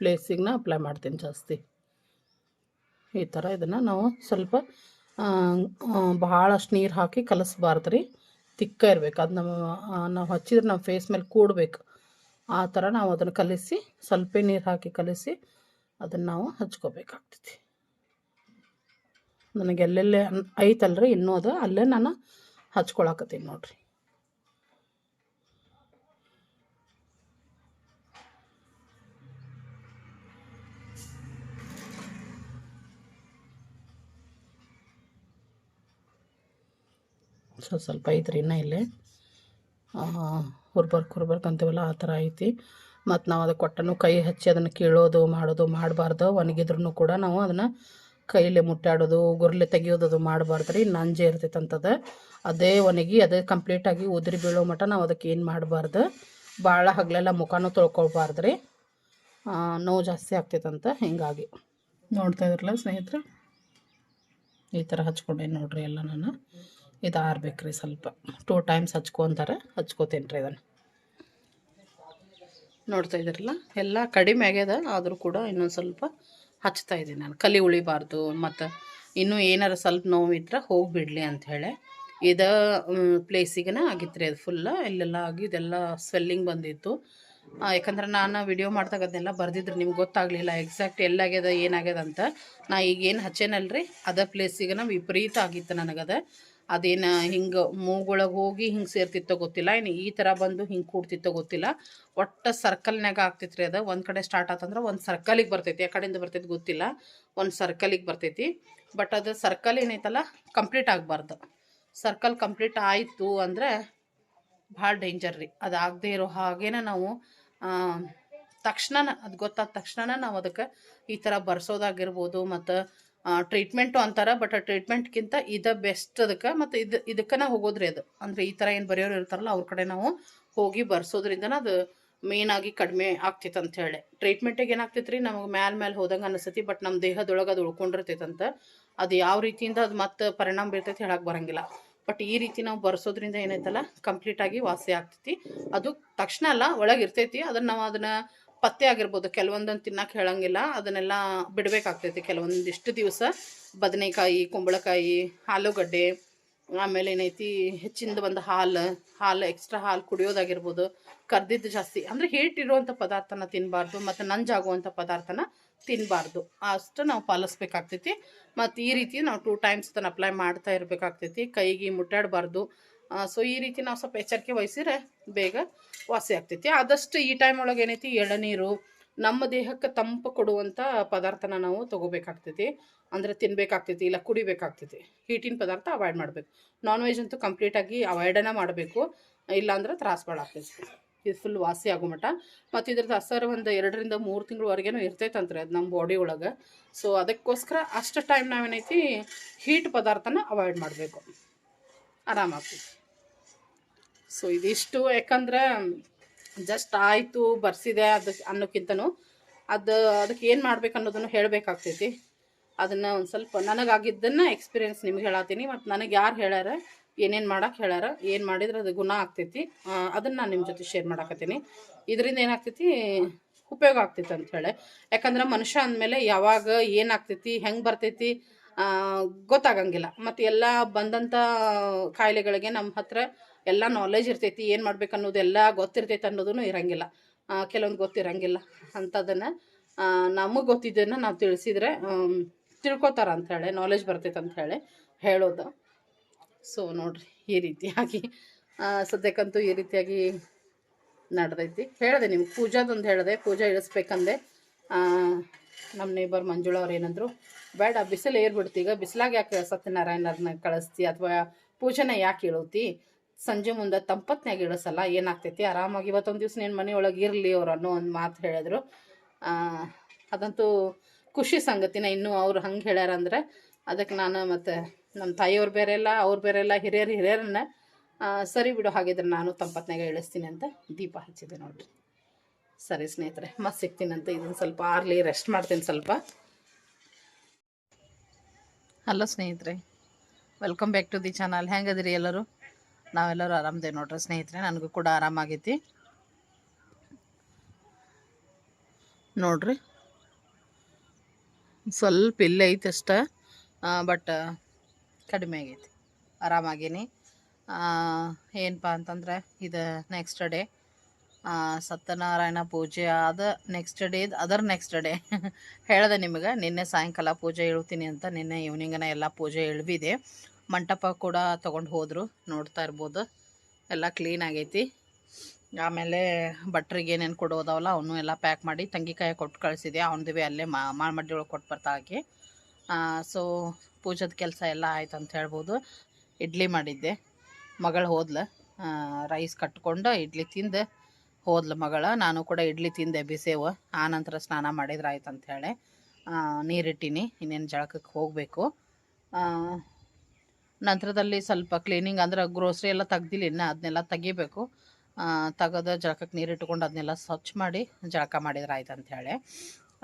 ಪ್ಲೇಸಿಗೆ ಅಪ್ಲೈ ಮಾಡ್ತೀನಿ ಜಾಸ್ತಿ. ಈ ಥರ ಇದನ್ನು ನಾವು ಸ್ವಲ್ಪ ಭಾಳಷ್ಟು ನೀರು ಹಾಕಿ ಕಲಿಸ್ಬಾರ್ದು ರೀ ತಿಕ್ಕ ಇರ್ಬೇಕು. ಅದು ನಮ್ಮ ನಾವು ಹಚ್ಚಿದ್ರೆ ನಮ್ಮ ಫೇಸ್ ಮೇಲೆ ಕೂಡಬೇಕು. ಆ ಥರ ನಾವು ಅದನ್ನು ಕಲಿಸಿ, ಸ್ವಲ್ಪ ನೀರು ಹಾಕಿ ಕಲಿಸಿ ಅದನ್ನು ನಾವು ಹಚ್ಕೋಬೇಕಾಗ್ತೈತಿ. ನನಗೆ ಎಲ್ಲೆಲ್ಲೇ ಐತಲ್ರಿ ಇನ್ನೂ ಅದು ಅಲ್ಲೇ ನಾನು ಹಚ್ಕೊಳಕತ್ತೀನಿ ನೋಡ್ರಿ. ಸ್ವಲ್ಪ ಸ್ವಲ್ಪ ಐತ್ರಿ ಇನ್ನೂ ಇಲ್ಲೇ. ಹುರ್ಬರ್ಕ್ ಹುರ್ಬರ್ಕ್ ಅಂತೀವಲ್ಲ ಆ ಥರ ಐತಿ. ಮತ್ತು ನಾವು ಅದಕ್ಕೆ ಕೊಟ್ಟನು ಕೈ ಹಚ್ಚಿ ಅದನ್ನು ಕೀಳೋದು, ಮಾಡೋದು, ಮಾಡಬಾರ್ದು. ಒಣಗಿದ್ರೂ ಕೂಡ ನಾವು ಅದನ್ನು ಕೈಲಿ ಮುಟ್ಟಾಡೋದು ಗುರ್ಲೆ ತೆಗಿಯೋದು ಅದು ಮಾಡಬಾರ್ದು ರೀ. ನಂಜೆ ಇರ್ತೈತೆ ಅಂತದ ಅದೇ ಒಣಗಿ, ಅದೇ ಕಂಪ್ಲೀಟಾಗಿ ಉದುರಿ ಬೀಳೋ ಮಟ್ಟ ನಾವು ಅದಕ್ಕೆ ಏನು ಮಾಡಬಾರ್ದು. ಭಾಳ ಹಗಲೆಲ್ಲ ಮುಖನೂ ತೊಳ್ಕೊಳ್ಬಾರ್ದು ರೀ. ನೋವು ಜಾಸ್ತಿ ಆಗ್ತೈತಂತ ಹಿಂಗಾಗಿ. ನೋಡ್ತಾ ಇದ್ರಲ್ಲ ಸ್ನೇಹಿತರೆ? ಈ ಥರ ಹಚ್ಕೊಂಡೇನು ನೋಡ್ರಿ ಎಲ್ಲ ನಾನು. ಇದು ಆರ್ಬೇಕ್ರಿ ಸ್ವಲ್ಪ. ಟೂ ಟೈಮ್ಸ್ ಹಚ್ಕೊತಾರೆ ಹಚ್ಕೋತೀನಿ ರೀ ಇದನ್ನು. ನೋಡ್ತಾ ಇದ್ದೀರಲ್ಲ? ಎಲ್ಲ ಕಡಿಮೆ ಆಗ್ಯದ, ಆದರೂ ಕೂಡ ಇನ್ನೊಂದು ಸ್ವಲ್ಪ ಹಚ್ತಾ ಇದ್ದೀನಿ ನಾನು. ಕಲಿ ಉಳಿಬಾರ್ದು, ಮತ್ತು ಇನ್ನೂ ಏನಾರ ಸ್ವಲ್ಪ ನೋವಿದ್ರೆ ಹೋಗಿಬಿಡಲಿ ಅಂಥೇಳಿ ಇದು ಪ್ಲೇಸಿಗೆ ಆಗಿತ್ತು ರೀ ಅದು ಫುಲ್ಲ ಇಲ್ಲೆಲ್ಲ ಆಗಿ ಇದೆಲ್ಲ ಸ್ವೆಲ್ಲಿಂಗ್ ಬಂದಿತ್ತು. ಯಾಕಂದ್ರೆ ನಾನು ವಿಡಿಯೋ ಮಾಡ್ದಾಗ ಅದನ್ನೆಲ್ಲ ಬರ್ದಿದ್ರು, ನಿಮ್ಗೆ ಗೊತ್ತಾಗಲಿಲ್ಲ ಎಕ್ಸಾಕ್ಟ್ ಎಲ್ಲಾಗ್ಯದ ಏನಾಗ್ಯದ ಅಂತ. ನಾ ಈಗೇನು ಹಚ್ಚೇನಲ್ರಿ? ಅದ ಪ್ಲೇಸಿಗೆ ವಿಪರೀತ ಆಗಿತ್ತು ನನಗದ. ಅದೇನು ಹಿಂಗೆ ಮೂಗೊಳಗೆ ಹೋಗಿ ಹಿಂಗೆ ಸೇರ್ತಿತ್ತೋ ಗೊತ್ತಿಲ್ಲ. ಇನ್ನು ಈ ಥರ ಬಂದು ಹಿಂಗೆ ಕೂಡ್ತಿತ್ತೋ ಗೊತ್ತಿಲ್ಲ. ಒಟ್ಟು ಸರ್ಕಲ್ನಾಗ ಆಗ್ತೈತೆ ರೀ ಅದು. ಒಂದು ಕಡೆ ಸ್ಟಾರ್ಟ್ ಆತಂದ್ರೆ ಒಂದು ಸರ್ಕಲಿಗೆ ಬರ್ತೈತಿ. ಆ ಕಡೆಯಿಂದ ಬರ್ತೈತಿ ಗೊತ್ತಿಲ್ಲ. ಒಂದು ಸರ್ಕಲಿಗೆ ಬರ್ತೈತಿ. ಬಟ್ ಅದು ಸರ್ಕಲ್ ಏನೈತಲ್ಲ? ಕಂಪ್ಲೀಟ್ ಆಗಬಾರ್ದು. ಸರ್ಕಲ್ ಕಂಪ್ಲೀಟ್ ಆಯಿತು ಅಂದ್ರೆ ಭಾಳ ಡೇಂಜರ್ ರೀ. ಅದು ಆಗದೆ ಇರೋ ಹಾಗೇನ ನಾವು ಆ, ತಕ್ಷಣನ ಅದು ಗೊತ್ತಾದ ತಕ್ಷಣ ನಾವು ಅದಕ್ಕೆ ಈ ಥರ ಬರ್ಸೋದಾಗಿರ್ಬೋದು ಮತ್ತು ಟ್ರೀಟ್ಮೆಂಟು ಅಂತಾರೆ ಬಟ್ ಆ ಟ್ರೀಟ್ಮೆಂಟ್ಗಿಂತ ಇದು ಬೆಸ್ಟ್ ಅದಕ್ಕೆ. ಮತ್ತು ಇದು, ಇದಕ್ಕನ ಹೋಗೋದ್ರಿ ಅದು. ಅಂದರೆ ಈ ಥರ ಏನು ಬರೆಯೋರು ಇರ್ತಾರಲ್ಲ, ಅವ್ರ ಕಡೆ ನಾವು ಹೋಗಿ ಬರ್ಸೋದ್ರಿಂದ ಅದು ಮೇನ್ ಆಗಿ ಕಡಿಮೆ ಆಗ್ತೈತೆ ಅಂತ ಹೇಳಿ. ಟ್ರೀಟ್ಮೆಂಟಿಗೆ ಏನಾಗ್ತೈತೆ ರೀ ನಮಗೆ ಮ್ಯಾಲ ಮೇಲೆ ಹೋದಂಗೆ ಅನಿಸ್ತೈತಿ ಬಟ್ ನಮ್ಮ ದೇಹದೊಳಗೆ ಅದು ಉಳ್ಕೊಂಡಿರ್ತೈತಂತ. ಅದು ಯಾವ ರೀತಿಯಿಂದ ಅದು ಮತ್ತೆ ಪರಿಣಾಮ ಬೀರ್ತೈತಿ ಹೇಳಕ್ಕೆ ಬರಂಗಿಲ್ಲ. ಬಟ್ ಈ ರೀತಿ ನಾವು ಬರ್ಸೋದ್ರಿಂದ ಏನೈತಲ್ಲ ಕಂಪ್ಲೀಟಾಗಿ ವಾಸಿ ಆಗ್ತೈತಿ. ಅದು ತಕ್ಷಣ ಅಲ್ಲ, ಒಳಗೆ ಇರ್ತೈತಿ. ಅದನ್ನು ನಾವು ಅದನ್ನು ಪತ್ತೆ ಆಗಿರ್ಬೋದು. ಕೆಲವೊಂದನ್ನು ತಿನ್ನಕ್ಕೆ ಹೇಳಂಗಿಲ್ಲ. ಅದನ್ನೆಲ್ಲ ಬಿಡಬೇಕಾಗ್ತೈತಿ. ಕೆಲವೊಂದಿಷ್ಟು ದಿವಸ ಬದನೆಕಾಯಿ, ಕುಂಬಳಕಾಯಿ, ಆಲೂಗಡ್ಡೆ, ಆಮೇಲೆ ಏನೈತಿ, ಹೆಚ್ಚಿಂದ ಒಂದು ಹಾಲು ಹಾಲು, ಎಕ್ಸ್ಟ್ರಾ ಹಾಲು ಕುಡಿಯೋದಾಗಿರ್ಬೋದು. ಕರ್ದಿದ್ದು ಜಾಸ್ತಿ. ಅಂದರೆ ಹೀಟ್ ಇರುವಂಥ ಪದಾರ್ಥನ ತಿನ್ನಬಾರ್ದು ಮತ್ತು ನಂಜಾಗುವಂಥ ಪದಾರ್ಥನ ತಿನ್ನಬಾರ್ದು ಅಷ್ಟು ನಾವು ಪಾಲಿಸ್ಬೇಕಾಗ್ತೈತಿ. ಮತ್ತು ಈ ರೀತಿ ನಾವು ಟೂ ಟೈಮ್ಸ್ ಅದನ್ನು ಅಪ್ಲೈ ಮಾಡ್ತಾ ಇರಬೇಕಾಗ್ತೈತಿ. ಕೈಗೆ ಮುಟ್ಟಾಡಬಾರ್ದು ಸೊ ಈ ರೀತಿ ನಾವು ಸ್ವಲ್ಪ ಎಚ್ಚರಿಕೆ ವಹಿಸಿದ್ರೆ ಬೇಗ ವಾಸಿ ಆಗ್ತೈತಿ. ಆದಷ್ಟು ಈ ಟೈಮ್ ಒಳಗೆ ಏನೈತಿ? ಎಳನೀರು, ನಮ್ಮ ದೇಹಕ್ಕೆ ತಂಪು ಕೊಡುವಂಥ ಪದಾರ್ಥನ ನಾವು ತೊಗೋಬೇಕಾಗ್ತೈತಿ. ಅಂದರೆ ತಿನ್ನಬೇಕಾಗ್ತೈತಿ ಇಲ್ಲ ಕುಡಿಬೇಕಾಗ್ತೈತಿ. ಹೀಟಿನ ಪದಾರ್ಥ ಅವಾಯ್ಡ್ ಮಾಡಬೇಕು. ನಾನ್ ವೆಜ್ ಅಂತೂ ಕಂಪ್ಲೀಟಾಗಿ ಅವಾಯ್ಡನ ಮಾಡಬೇಕು. ಇಲ್ಲಾಂದ್ರೆ ತ್ರಾಸ ಆಗ್ತೈತಿ. ಇದು ಫುಲ್ ವಾಸಿ ಆಗೋ ಮಟ್ಟ ಮತ್ತು ಇದ್ರದ್ದು ಅಸರ್ ಒಂದು ಎರಡರಿಂದ ಮೂರು ತಿಂಗಳವರೆಗೇನು ಇರ್ತೈತಂತ್ರಿ ಅದು ನಮ್ಮ ಬಾಡಿ ಒಳಗೆ. ಸೊ ಅದಕ್ಕೋಸ್ಕರ ಅಷ್ಟು ಟೈಮ್ ನಾವೇನೈತಿ ಹೀಟ್ ಪದಾರ್ಥನ ಅವಾಯ್ಡ್ ಮಾಡಬೇಕು. ಆರಾಮಾಗ್ತೈತಿ ಸೊ ಇದಿಷ್ಟು ಯಾಕಂದ್ರೆ ಜಸ್ಟ್ ಆಯಿತು, ಬರ್ಸಿದೆ ಅದಕ್ಕೆ ಅನ್ನೋಕ್ಕಿಂತನೂ. ಅದು ಅದಕ್ಕೆ ಏನು ಮಾಡ್ಬೇಕು ಅನ್ನೋದನ್ನು ಹೇಳಬೇಕಾಗ್ತೈತಿ. ಅದನ್ನು ಒಂದು ಸ್ವಲ್ಪ ನನಗಾಗಿದ್ದನ್ನು ಎಕ್ಸ್ಪೀರಿಯೆನ್ಸ್ ನಿಮ್ಗೆ ಹೇಳತ್ತೀನಿ ಮತ್ತು ನನಗೆ ಯಾರು ಹೇಳ್ಯಾರ, ಏನೇನು ಮಾಡೋಕೆ ಹೇಳ್ಯಾರ, ಏನು ಮಾಡಿದ್ರೆ ಅದು ಗುಣ ಆಗ್ತೈತಿ. ಅದನ್ನು ನಾನು ನಿಮ್ಮ ಜೊತೆ ಶೇರ್ ಮಾಡಾಕತ್ತೀನಿ. ಇದರಿಂದ ಏನಾಗ್ತೈತಿ? ಉಪಯೋಗ ಆಗ್ತೈತಿ ಅಂತ ಹೇಳಿ. ಯಾಕಂದ್ರೆ ಮನುಷ್ಯ ಅಂದಮೇಲೆ ಯಾವಾಗ ಏನಾಗ್ತೈತಿ, ಹೆಂಗೆ ಬರ್ತೈತಿ ಗೊತ್ತಾಗಂಗಿಲ್ಲ. ಮತ್ತು ಎಲ್ಲ ಬಂದಂಥ ಕಾಯಿಲೆಗಳಿಗೆ ನಮ್ಮ ಹತ್ರ ಎಲ್ಲ ನಾಲೆಜ್ ಇರ್ತೈತಿ, ಏನು ಮಾಡ್ಬೇಕು ಅನ್ನೋದೆಲ್ಲ ಗೊತ್ತಿರ್ತೈತೆ ಅನ್ನೋದೂ ಇರಂಗಿಲ್ಲ. ಕೆಲವೊಂದು ಗೊತ್ತಿರಂಗಿಲ್ಲ ಅಂಥದ್ದನ್ನು ನಮಗೆ ಗೊತ್ತಿದ್ದನ್ನು ನಾವು ತಿಳಿಸಿದ್ರೆ ತಿಳ್ಕೊತಾರ ಅಂಥೇಳಿ ನಾಲೆಜ್ ಬರ್ತೈತೆ ಅಂತ ಹೇಳಿ ಹೇಳೋದು. ಸೊ ನೋಡ್ರಿ, ಈ ರೀತಿಯಾಗಿ ಸದ್ಯಕ್ಕಂತೂ ಈ ರೀತಿಯಾಗಿ ನಡೆದೈತಿ. ಹೇಳಿದೆ ನಿಮ್ಗೆ, ಪೂಜಾದೊಂದು ಹೇಳಿದೆ, ಪೂಜಾ ಇಳಿಸ್ಬೇಕಂದೆ ನಮ್ಮ ನೇಬರ್ ಮಂಜುಳ ಅವ್ರು ಏನಂದ್ರು, ಬೇಡ, ಬಿಸಿಲು ಏರ್ಬಿಡ್ತಿ ಈಗ ಬಿಸಿಲಾಗ ಯಾಕೆ ಸತ್ಯನಾರಾಯಣರನ್ನ ಕಳಿಸ್ತಿ ಅಥವಾ ಪೂಜೆನ ಯಾಕೆ ಇಳುತ್ತಿ ಸಂಜೆ ಮುಂದೆ ತಂಪತ್ನಾಗ ಇಳಿಸಲ್ಲ, ಏನಾಗ್ತೈತಿ? ಆರಾಮಾಗಿ ಇವತ್ತೊಂದು ದಿವ್ಸ ನಿನ್ನ ಮನೆಯೊಳಗೆ ಇರಲಿ ಅವ್ರು ಅನ್ನೋ ಒಂದು ಮಾತು ಹೇಳಿದ್ರು. ಅದಂತೂ ಖುಷಿ ಸಂಗತಿನ ಇನ್ನೂ ಅವ್ರು ಹಂಗೆ ಹೇಳ್ಯಾರ ಅಂದ್ರೆ ಅದಕ್ಕೆ ನಾನು ಮತ್ತು ನಮ್ಮ ತಾಯಿಯವ್ರು ಬೇರೆ ಎಲ್ಲ ಅವ್ರು ಬೇರೆ ಎಲ್ಲ ಹಿರಿಯರು ಹಿರಿಯರನ್ನ ಸರಿ ಬಿಡು, ಹಾಗಿದ್ರೆ ನಾನು ತಂಪತ್ನಾಗ ಇಳಿಸ್ತೀನಿ ಅಂತ ದೀಪ ಹಚ್ಚಿದೆ ನೋಡ್ರಿ. ಸರಿ ಸ್ನೇಹಿತರೆ, ಮತ್ತೆ ಸಿಗ್ತೀನಂತೆ. ಇದನ್ನು ಸ್ವಲ್ಪ ಆರ್ಲಿ ರೆಸ್ಟ್ ಮಾಡ್ತೀನಿ ಸ್ವಲ್ಪ. ಹಲೋ ಸ್ನೇಹಿತರೆ, welcome back to the channel. ಹೆಂಗದಿರಿ ಎಲ್ಲರೂ? ನಾವೆಲ್ಲರೂ ಆರಾಮದೇವಿ ನೋಡ್ರಿ ಸ್ನೇಹಿತರೆ, ನನಗೂ ಕೂಡ ಆರಾಮಾಗೈತಿ. ನೋಡ್ರಿ, ಸ್ವಲ್ಪ ಇಲ್ಲೇ ಐತೆ ಅಷ್ಟ ಬಟ್ ಕಡಿಮೆ ಆಗೈತಿ. ಆರಾಮಾಗೀನಿ. ಏನಪ್ಪ ಅಂತಂದ್ರೆ, ಇದು ನೆಕ್ಸ್ಟ್ ಡೇ ಸತ್ಯನಾರಾಯಣ ಪೂಜೆ ಆದ next day other next day ಹೇಳಿದೆ ನಿಮಗೆ, ನಿನ್ನೆ ಸಾಯಂಕಾಲ ಪೂಜೆ ಹೇಳ್ತೀನಿ ಅಂತ ನಿನ್ನೆ ಈವ್ನಿಂಗನ ಎಲ್ಲ ಪೂಜೆ ಇಳಿದಿದೆ ಮಂಟಪ ಕೂಡ ತೊಗೊಂಡು ಹೋದರು, ನೋಡ್ತಾ ಇರ್ಬೋದು. ಎಲ್ಲ ಕ್ಲೀನ್ ಆಗೈತಿ. ಆಮೇಲೆ ಭಟ್ರಿಗೆ ಏನೇನು ಕೊಡೋದವಲ್ಲ ಅವನು ಎಲ್ಲ ಪ್ಯಾಕ್ ಮಾಡಿ ತಂಗಿಕಾಯಿ ಕೊಟ್ಟು ಕಳಿಸಿದೆ ಅವನದು ಅಲ್ಲೇ ಅಲ್ಲೇ ಮಾರ್ಮಡ್ಡಿ ಒಳಗೆ ಕೊಟ್ಟು ಬರ್ತಾಳಾಕಿ ಸೊ ಪೂಜದ ಕೆಲಸ ಎಲ್ಲ ಆಯ್ತು ಅಂತ ಹೇಳ್ಬೋದು. ಇಡ್ಲಿ ಮಾಡಿದ್ದೆ. ಮಗಳು ಹೋದ್ಲು. ರೈಸ್ ಕಟ್ಕೊಂಡು ಇಡ್ಲಿ ತಿಂದು ಹೋದ್ಲು ಮಗಳ. ನಾನು ಕೂಡ ಇಡ್ಲಿ ತಿಂದೆ ಬಿಸೇವು. ಆ ನಂತರ ಸ್ನಾನ ಮಾಡಿದ್ರೆ ಆಯ್ತು ಅಂಥೇಳಿ ನೀರಿಟ್ಟಿನಿ. ಇನ್ನೇನು ಜಳಕಕ್ಕೆ ಹೋಗಬೇಕು. ನಂತರದಲ್ಲಿ ಸ್ವಲ್ಪ ಕ್ಲೀನಿಂಗ್ ಅಂದ್ರೆ ಗ್ರೋಸ್ರಿ ಎಲ್ಲ ತೆಗ್ದಿಲ್ಲ. ಇನ್ನು ಅದನ್ನೆಲ್ಲ ತೆಗಿಬೇಕು. ತೆಗೆದು ಜಳಕಕ್ಕೆ ನೀರಿಟ್ಟುಕೊಂಡು ಅದನ್ನೆಲ್ಲ ಸ್ವಚ್ಛ ಮಾಡಿ ಜಳಕ ಮಾಡಿದ್ರೆ ಆಯ್ತು ಅಂಥೇಳಿ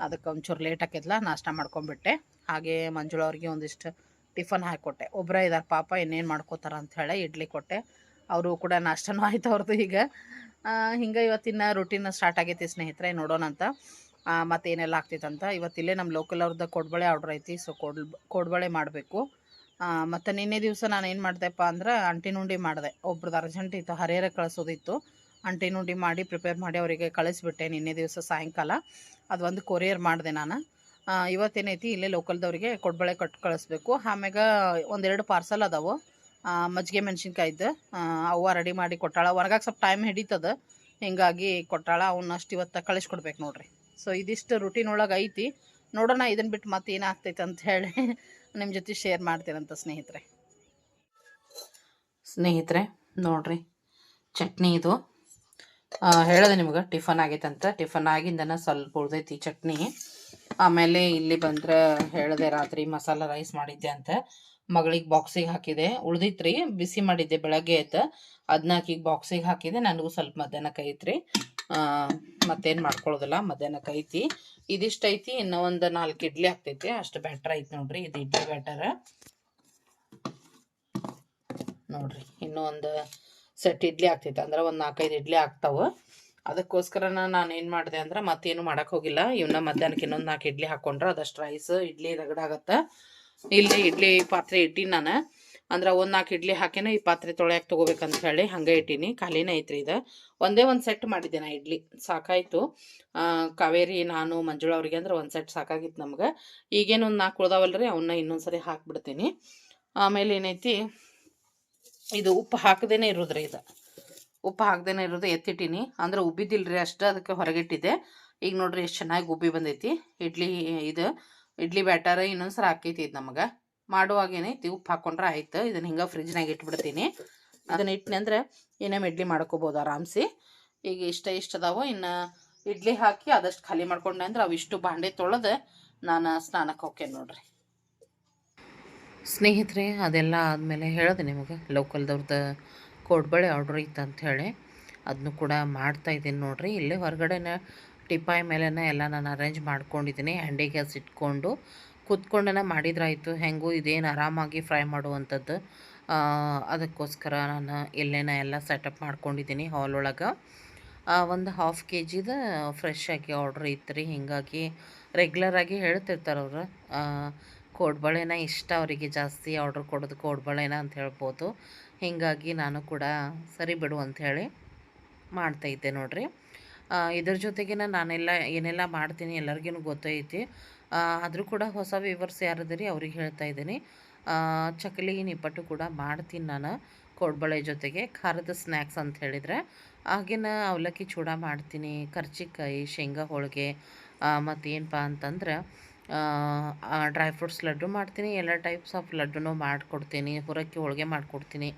ಅದಕ್ಕೆ ಒಂಚೂರು ಲೇಟ್ ಹಾಕಿದ್ಲ ನಾಷ್ಟ ಮಾಡ್ಕೊಂಬಿಟ್ಟೆ ಹಾಗೆ ಮಂಜುಳ ಅವ್ರಿಗೆ ಒಂದಿಷ್ಟು ಟಿಫನ್ ಹಾಕಿಕೊಟ್ಟೆ ಒಬ್ಬರೇ ಇದ್ದಾರೆ ಪಾಪ, ಇನ್ನೇನು ಮಾಡ್ಕೋತಾರ ಅಂಥೇಳಿ ಇಡ್ಲಿ ಕೊಟ್ಟೆ. ಅವರು ಕೂಡ ನಾಷ್ಟನೂ ಆಯ್ತು ಅವ್ರದ್ದು ಈಗ. ಹಿಂಗೆ ಇವತ್ತಿನ ರೂಟೀನ್ ಸ್ಟಾರ್ಟ್ ಆಗೈತಿ ಸ್ನೇಹಿತರೆ, ನೋಡೋಣ ಅಂತ. ಮತ್ತೇನೆಲ್ಲ ಆಗ್ತೈತಂತ ಇವತ್ತಿಲ್ಲೇ ನಮ್ಮ ಲೋಕಲ್ ಅವ್ರದ್ದು ಕೊಡ್ಬಳೆ ಆರ್ಡ್ರ್ ಐತಿ ಸೊ ಕೊಡ್, ಕೊಡ್ಬಳೆ ಮಾಡಬೇಕು. ಮತ್ತು ನಿನ್ನೆ ದಿವಸ ನಾನು ಏನು ಮಾಡ್ದೆಪ್ಪ ಅಂದ್ರೆ ಅಂಟಿನುಂಡಿ ಮಾಡಿದೆ. ಒಬ್ರದ್ದು ಅರ್ಜೆಂಟ್ ಇತ್ತು, ಹರಿಹರ ಕಳಿಸೋದಿತ್ತು. ಅಂಟಿನುಂಡಿ ಮಾಡಿ ಪ್ರಿಪೇರ್ ಮಾಡಿ ಅವರಿಗೆ ಕಳಿಸ್ಬಿಟ್ಟೆ ನಿನ್ನೆ ದಿವಸ ಸಾಯಂಕಾಲ. ಅದು ಒಂದು ಕೊರಿಯರ್ ಮಾಡಿದೆ ನಾನು. ಇವತ್ತೇನೈತಿ ಇಲ್ಲೇ ಲೋಕಲ್ದವ್ರಿಗೆ ಕೊಡ್ಬಳೆ ಕಟ್ಟು ಕಳಿಸ್ಬೇಕು. ಆಮ್ಯಾಗ ಒಂದೆರಡು ಪಾರ್ಸಲ್ ಅದಾವು. ಮಜ್ಜಿಗೆ ಮೆಣಸಿನ್ಕಾಯ್ದು ಅವ್ವ ರೆಡಿ ಮಾಡಿ ಕೊಟ್ಟಾಳ. ಒಣಗಾಕೆ ಸ್ವಲ್ಪ ಟೈಮ್ ಹಿಡಿತದ. ಹಿಂಗಾಗಿ ಕೊಟ್ಟಾಳ. ಅವನ್ನ ಅಷ್ಟು ಇವತ್ತು ಕಳಿಸ್ಕೊಡ್ಬೇಕು ನೋಡ್ರಿ. ಸೊ ಇದಿಷ್ಟು ರುಟೀನ್ ಒಳಗೆ ಐತಿ. ನೋಡೋಣ ಇದನ್ನು ಬಿಟ್ಟು ಮತ್ತೆ ಏನಾಗ್ತೈತೆ ಅಂತ ಹೇಳಿ [laughs] ನಿಮ್ಮ ಜೊತೆ ಶೇರ್ ಮಾಡ್ತೀರಂತ ಸ್ನೇಹಿತರೆ. ಸ್ನೇಹಿತರೆ, ನೋಡ್ರಿ, ಚಟ್ನಿ ಇದು. ಹೇಳಿದೆ ನಿಮ್ಗೆ, ಟಿಫನ್ ಆಗೈತಂತ. ಟಿಫನ್ ಆಗಿಂದನ ಸ್ವಲ್ಪ ಉಳ್ದೈತಿ ಚಟ್ನಿ. ಆಮೇಲೆ ಇಲ್ಲಿ ಬಂದ್ರೆ ಹೇಳಿದೆ ರಾತ್ರಿ ಮಸಾಲ ರೈಸ್ ಮಾಡಿದ್ದೆ ಅಂತ. ಮಗಳಿಗೆ ಬಾಕ್ಸಿಗೆ ಹಾಕಿದೆ. ಉಳ್ದಿತ್ರಿ, ಬಿಸಿ ಮಾಡಿದ್ದೆ ಬೆಳಗ್ಗೆ ಆಯ್ತು. ಅದನ್ನ ಬಾಕ್ಸಿಗೆ ಹಾಕಿದೆ. ನನಗೂ ಸ್ವಲ್ಪ ಮಧ್ಯಾಹ್ನ ಕೈತ್ರಿ. ಮತ್ತೇನು ಮಾಡ್ಕೊಳ್ಳೋದಿಲ್ಲ ಮಧ್ಯಾಹ್ನ ಕೈತಿ. ಇದಿಷ್ಟು ಐತಿ. ಇನ್ನೂ ಒಂದು ನಾಲ್ಕು ಇಡ್ಲಿ ಆಗ್ತೈತಿ. ಅಷ್ಟು ಬ್ಯಾಟರ್ ಐತಿ ನೋಡ್ರಿ. ಇದು ಇಡ್ಲಿ ಬ್ಯಾಟರ್ ನೋಡ್ರಿ. ಇನ್ನೂ ಒಂದು ಸೆಟ್ ಇಡ್ಲಿ ಆಗ್ತೈತೆ. ಅಂದ್ರೆ ಒಂದು ನಾಲ್ಕೈದು ಇಡ್ಲಿ ಆಗ್ತಾವೆ. ಅದಕ್ಕೋಸ್ಕರ ನಾನು ಏನು ಮಾಡಿದೆ ಅಂದ್ರೆ ಮತ್ತೇನು ಮಾಡಕ್ಕೆ ಹೋಗಿಲ್ಲ. ಇವನ್ನ ಮಧ್ಯಾಹ್ನಕ್ಕೆ ಇನ್ನೊಂದು ನಾಲ್ಕು ಇಡ್ಲಿ ಹಾಕ್ಕೊಂಡ್ರೆ ಅದಷ್ಟು ರೈಸ್ ಇಡ್ಲಿ ರಗಡಾಗತ್ತೆ ಇಲ್ಲಿ ಇಡ್ಲಿ ಪಾತ್ರೆ ಇಟ್ಟೀನಿ ನಾನು. ಅಂದ್ರೆ ಒಂದು ನಾಲ್ಕು ಇಡ್ಲಿ ಹಾಕಿನ ಈ ಪಾತ್ರೆ ತೊಳೆಯಕ್ಕೆ ತೊಗೋಬೇಕಂತ ಹೇಳಿ ಹಂಗೆ ಇಟ್ಟೀನಿ. ಖಾಲಿನೇ ಐತ್ರಿ ಇದು. ಒಂದೇ ಒಂದು ಸೆಟ್ ಮಾಡಿದ್ದೆ ನಾ ಇಡ್ಲಿ. ಸಾಕಾಯಿತು. ಕಾವೇರಿ, ನಾನು, ಮಂಜುಳ ಅವ್ರಿಗೆ ಅಂದ್ರೆ ಒಂದು ಸೆಟ್ ಸಾಕಾಗಿತ್ತು ನಮ್ಗೆ. ಈಗೇನು ಒಂದು ನಾಲ್ಕು ಉಳ್ದಾವಲ್ರಿ ಅವನ್ನ ಇನ್ನೊಂದು ಸರಿ ಹಾಕ್ಬಿಡ್ತೀನಿ. ಆಮೇಲೆ ಏನೈತಿ, ಇದು ಉಪ್ಪು ಹಾಕದೇನೆ ಇರೋದ್ರಿ ಇದು. ಉಪ್ಪು ಹಾಕ್ದೇನೆ ಇರೋದು ಎತ್ತಿಟ್ಟಿನಿ. ಅಂದ್ರೆ ಉಬ್ಬಿದ್ದಿಲ್ರಿ ಅಷ್ಟು, ಅದಕ್ಕೆ ಹೊರಗಿಟ್ಟಿದ್ದೆ. ಈಗ ನೋಡ್ರಿ ಎಷ್ಟು ಚೆನ್ನಾಗಿ ಉಬ್ಬಿ ಬಂದೈತಿ. ಇಡ್ಲಿ ಇದು. ಇಡ್ಲಿ ಬ್ಯಾಟರ್ ಇನ್ನೊಂದು ಸರ ಹಾಕೈತಿ ಇದು ನಮಗೆ. ಮಾಡುವಾಗ ಏನೈತಿ ಉಪ್ಪು ಹಾಕೊಂಡ್ರೆ ಆಯ್ತು. ಇದನ್ನ ಹಿಂಗೆ ಫ್ರಿಜ್ನಾಗ ಇಟ್ಬಿಡ್ತೀನಿ. ಅದನ್ನ ಇಟ್ಟಿನಿ ಅಂದ್ರೆ ಏನೇನು ಇಡ್ಲಿ ಮಾಡ್ಕೋಬೋದು ಆರಾಮ್ಸಿ. ಈಗ ಇಷ್ಟ ಇಷ್ಟ ಅದಾವ. ಇನ್ನು ಇಡ್ಲಿ ಹಾಕಿ ಆದಷ್ಟು ಖಾಲಿ ಮಾಡ್ಕೊಂಡೆ ಅಂದ್ರೆ ಅವಿಷ್ಟು ಬಾಂಡೆ ತೊಳೆದು ನಾನು ಸ್ನಾನಕ್ಕೆ ಹೋಗ್ತೇನೆ ನೋಡ್ರಿ. ಸ್ನೇಹಿತರೆ, ಅದೆಲ್ಲ ಆದಮೇಲೆ ಹೇಳಿದೆ ನಿಮಗೆ. ಲೋಕಲ್ದವ್ರದ್ದು ಕೋಡ್ಬಳೆ ಆರ್ಡ್ರ್ ಇತ್ತು ಹೇಳಿ. ಅದನ್ನು ಕೂಡ ಮಾಡ್ತಾ ಇದ್ದೀನಿ ನೋಡ್ರಿ. ಇಲ್ಲೇ ಹೊರಗಡೆನೇ ಟಿಪಾಯಿ ಮೇಲೇ ಎಲ್ಲ ನಾನು ಅರೇಂಜ್ ಮಾಡ್ಕೊಂಡಿದ್ದೀನಿ. ಹ್ಯಾಂಡಿ ಗ್ಯಾಸ್ ಇಟ್ಕೊಂಡು ಕೂತ್ಕೊಂಡೇ ಮಾಡಿದ್ರಾಯಿತು. ಹೆಂಗೂ ಇದೇನು ಆರಾಮಾಗಿ ಫ್ರೈ ಮಾಡುವಂಥದ್ದು. ಅದಕ್ಕೋಸ್ಕರ ನಾನು ಇಲ್ಲೇನ ಎಲ್ಲ ಸೆಟಪ್ ಮಾಡ್ಕೊಂಡಿದ್ದೀನಿ ಹಾಲ್ ಒಳಗೆ. ಒಂದು ಹಾಫ್ ಕೆ ಜಿದ ಫ್ರೆಶ್ ಆಗಿ ಆರ್ಡ್ರ್ ಇತ್ತು ರೀ ಹೀಗಾಗಿ ರೆಗ್ಯುಲರಾಗಿ ಹೇಳ್ತಿರ್ತಾರೆ ಅವರು. ಕೋಡ್ಬಳೆನ ಇಷ್ಟ ಅವರಿಗೆ ಜಾಸ್ತಿ ಆರ್ಡ್ರ್ ಕೊಡೋದು ಕೋಡ್ಬಳೆನ ಅಂತ ಹೇಳ್ಬೋದು. ಹೀಗಾಗಿ ನಾನು ಕೂಡ ಸರಿ ಬಿಡು ಅಂಥೇಳಿ ಮಾಡ್ತಾಯಿದ್ದೆ ನೋಡಿರಿ. ಇದ್ರ ಜೊತೆಗಿನ ನಾನೆಲ್ಲ ಏನೆಲ್ಲ ಮಾಡ್ತೀನಿ ಎಲ್ಲರಿಗೂ ಗೊತ್ತೈತಿ. ಆದರೂ ಕೂಡ ಹೊಸ ವಿವರ್ಸ್ ಯಾರಿದ್ರಿ ಅವ್ರಿಗೆ ಹೇಳ್ತಾ ಇದ್ದೀನಿ. ಚಕಲಿ ನಿಪ್ಪಟ್ಟು ಕೂಡ ಮಾಡ್ತೀನಿ ನಾನು ಕೋಡ್ಬಳೆ ಜೊತೆಗೆ ಖಾರದ ಸ್ನ್ಯಾಕ್ಸ್ ಅಂತ ಹೇಳಿದರೆ. ಆಗಿನ ಅವಲಕ್ಕಿ ಚೂಡ ಮಾಡ್ತೀನಿ, ಕರ್ಚಿಕಾಯಿ, ಶೇಂಗಾ ಹೋಳಿಗೆ ಮತ್ತೇನಪ್ಪ ಅಂತಂದ್ರೆ ಡ್ರೈ ಫ್ರೂಟ್ಸ್ ಲಡ್ಡು ಮಾಡ್ತೀನಿ. ಎಲ್ಲ ಟೈಪ್ಸ್ ಆಫ್ ಲಡ್ಡುನೂ ಮಾಡಿಕೊಡ್ತೀನಿ ಹುರಕ್ಕಿ ಹೋಳಿಗೆ ಮಾಡಿಕೊಡ್ತೀನಿ.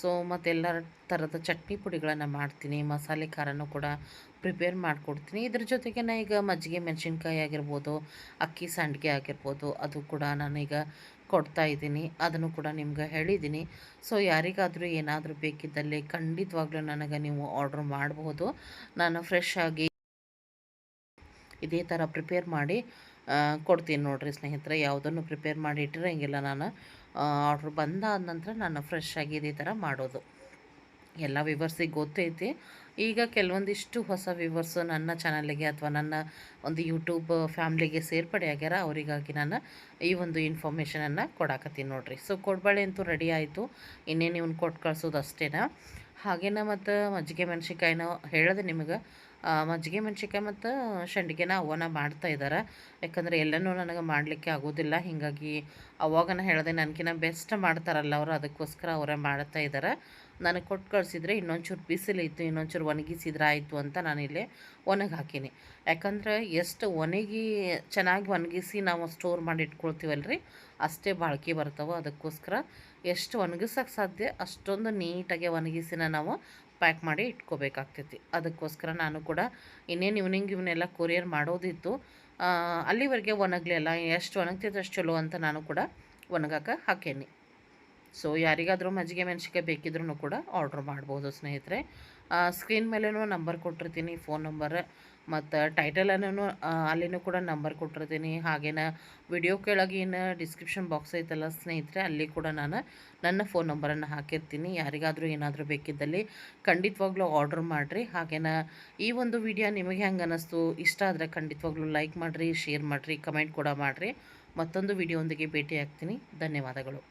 ಸೊ ಮತ್ತೆಲ್ಲ ಥರದ ಚಟ್ನಿ ಪುಡಿಗಳನ್ನು ಮಾಡ್ತೀನಿ ಮಸಾಲೆ ಖಾರನೂ ಕೂಡ ಪ್ರಿಪೇರ್ ಮಾಡಿಕೊಡ್ತೀನಿ. ಇದ್ರ ಜೊತೆಗೆ ನಾನು ಈಗ ಮಜ್ಜಿಗೆ ಮೆಣಸಿನ್ಕಾಯಿ ಆಗಿರ್ಬೋದು, ಅಕ್ಕಿ ಸಂಡಿಗೆ ಆಗಿರ್ಬೋದು, ಅದು ಕೂಡ ನಾನೀಗ ಕೊಡ್ತಾ ಇದ್ದೀನಿ. ಅದನ್ನು ಕೂಡ ನಿಮ್ಗೆ ಹೇಳಿದ್ದೀನಿ. ಸೊ ಯಾರಿಗಾದರೂ ಏನಾದರೂ ಬೇಕಿದ್ದಲ್ಲಿ ಖಂಡಿತವಾಗ್ಲೂ ನನಗೆ ನೀವು ಆರ್ಡ್ರ್ ಮಾಡಬಹುದು ನಾನು ಫ್ರೆಶ್ ಆಗಿ ಇದೇ ಥರ ಪ್ರಿಪೇರ್ ಮಾಡಿ ಕೊಡ್ತೀನಿ ನೋಡಿರಿ ಸ್ನೇಹಿತರೆ. ಯಾವುದನ್ನು ಪ್ರಿಪೇರ್ ಮಾಡಿ ಇಟ್ಟಿರಂಗಿಲ್ಲ ನಾನು. ಆರ್ಡ್ರ್ ಬಂದಾದ ನಂತರ ನಾನು ಫ್ರೆಶ್ ಆಗಿ ಇದೇ ಥರ ಮಾಡೋದು. ಎಲ್ಲ ವಿವರ್ಸಿಗೆ ಗೊತ್ತೈತಿ. ಈಗ ಕೆಲವೊಂದಿಷ್ಟು ಹೊಸ ವಿವರ್ಸು ನನ್ನ ಚಾನಲಿಗೆ ಅಥವಾ ನನ್ನ ಒಂದು ಯೂಟ್ಯೂಬ್ ಫ್ಯಾಮ್ಲಿಗೆ ಸೇರ್ಪಡೆ ಆಗ್ಯಾರ, ಅವರಿಗಾಗಿ ನಾನು ಈ ಒಂದು ಇನ್ಫಾರ್ಮೇಷನನ್ನು ಕೊಡಾಕತ್ತೀನಿ ನೋಡಿರಿ. ಸೊ ಕೊಡ್ಬಳೆ ಅಂತೂ ರೆಡಿ ಆಯಿತು. ಇನ್ನೇನು ಇವ್ನು ಕೊಟ್ಟು ಕಳ್ಸೋದು ಅಷ್ಟೇನ? ಹಾಗೇನ ಮತ್ತು ಮಜ್ಜಿಗೆ ಮೆಣ್ಸಿನ್ಕಾಯಿನ ಹೇಳಿದೆ ನಿಮಗೆ. ಮಜ್ಜಿಗೆ, ಮೆಣ್ಸಿನ್ಕಾಯಿ ಮತ್ತು ಸಂಡಿಗೆನ ಅವನ ಮಾಡ್ತಾ ಇದ್ದಾರೆ ಯಾಕಂದರೆ ಎಲ್ಲನೂ ನನಗೆ ಮಾಡಲಿಕ್ಕೆ ಆಗೋದಿಲ್ಲ. ಹೀಗಾಗಿ ಅವಾಗನ ಹೇಳಿದೆ ನನಗಿನ್ನ ಬೆಸ್ಟ್ ಮಾಡ್ತಾರಲ್ಲ ಅವರು, ಅದಕ್ಕೋಸ್ಕರ ಅವರೇ ಮಾಡ್ತಾ ಇದ್ದಾರೆ ನನಗೆ ಕೊಟ್ಟು ಕಳಿಸಿದ್ರೆ ಇನ್ನೊಂಚೂರು ಬಿಸಿಲಿತ್ತು ಇನ್ನೊಂಚೂರು ಒಣಗಿಸಿದ್ರೆ ಆಯಿತು ಅಂತ ನಾನಿಲ್ಲಿ ಒಣಗಿ ಹಾಕೀನಿ. ಯಾಕಂದ್ರೆ ಎಷ್ಟು ಒಣಗಿ ಚೆನ್ನಾಗಿ ಒಣಗಿಸಿ ನಾವು ಸ್ಟೋರ್ ಮಾಡಿ ಇಟ್ಕೊಳ್ತೀವಲ್ಲ ರೀ ಅಷ್ಟೇ ಬಾಳ್ಕೆ ಬರ್ತಾವೆ. ಅದಕ್ಕೋಸ್ಕರ ಎಷ್ಟು ಒಣಗಿಸೋಕೆ ಸಾಧ್ಯ, ಅಷ್ಟೊಂದು ನೀಟಾಗಿ ಒಣಗಿಸಿನ ನಾವು ಪ್ಯಾಕ್ ಮಾಡಿ ಇಟ್ಕೋಬೇಕಾಗ್ತೈತಿ. ಅದಕ್ಕೋಸ್ಕರ ನಾನು ಕೂಡ ಇನ್ನೇನು ಇವ್ನಿಂಗ್ ಇವನ್ನೆಲ್ಲ ಕೊರಿಯರ್ ಮಾಡೋದಿತ್ತು ಅಲ್ಲಿವರೆಗೆ ಒಣಗಲಿಲ್ಲ. ಎಷ್ಟು ಒಣಗ್ತೈತೆ ಅಷ್ಟು ಚಲೋ ಅಂತ ನಾನು ಕೂಡ ಒಣಗಾಕ ಹಾಕೇನಿ. ಸೊ ಯಾರಿಗಾದರೂ ಮಜ್ಜಿಗೆ ಮೆಣಸಿಕಾಯಿ ಬೇಕಿದ್ರೂ ಕೂಡ ಆರ್ಡ್ರ್ ಮಾಡ್ಬೋದು ಸ್ನೇಹಿತರೆ. ಸ್ಕ್ರೀನ್ ಮೇಲೇನೂ ನಂಬರ್ ಕೊಟ್ಟಿರ್ತೀನಿ ಫೋನ್ ನಂಬರ್ ಮತ್ತು ಟೈಟಲನ್ನು ಅಲ್ಲಿನೂ ಕೂಡ ನಂಬರ್ ಕೊಟ್ಟಿರ್ತೀನಿ. ಹಾಗೇನ ವಿಡಿಯೋ ಕೆಳಗಿನ ಡಿಸ್ಕ್ರಿಪ್ಷನ್ ಬಾಕ್ಸ್ ಐತಲ್ಲ ಸ್ನೇಹಿತರೆ, ಅಲ್ಲಿ ಕೂಡ ನಾನು ನನ್ನ ಫೋನ್ ನಂಬರನ್ನು ಹಾಕಿರ್ತೀನಿ. ಯಾರಿಗಾದರೂ ಏನಾದರೂ ಬೇಕಿದ್ದಲ್ಲಿ ಖಂಡಿತವಾಗ್ಲೂ ಆರ್ಡ್ರ್ ಮಾಡಿರಿ. ಹಾಗೇನ ಈ ಒಂದು ವಿಡಿಯೋ ನಿಮಗೆ ಹೆಂಗೆ ಅನ್ನಿಸ್ತು ಇಷ್ಟ ಆದರೆ ಖಂಡಿತವಾಗ್ಲೂ ಲೈಕ್ ಮಾಡಿರಿ ಶೇರ್ ಮಾಡಿರಿ ಕಮೆಂಟ್ ಕೂಡ ಮಾಡಿರಿ. ಮತ್ತೊಂದು ವಿಡಿಯೋ ಒಂದಿಗೆ ಭೇಟಿ ಆಗ್ತೀನಿ ಧನ್ಯವಾದಗಳು.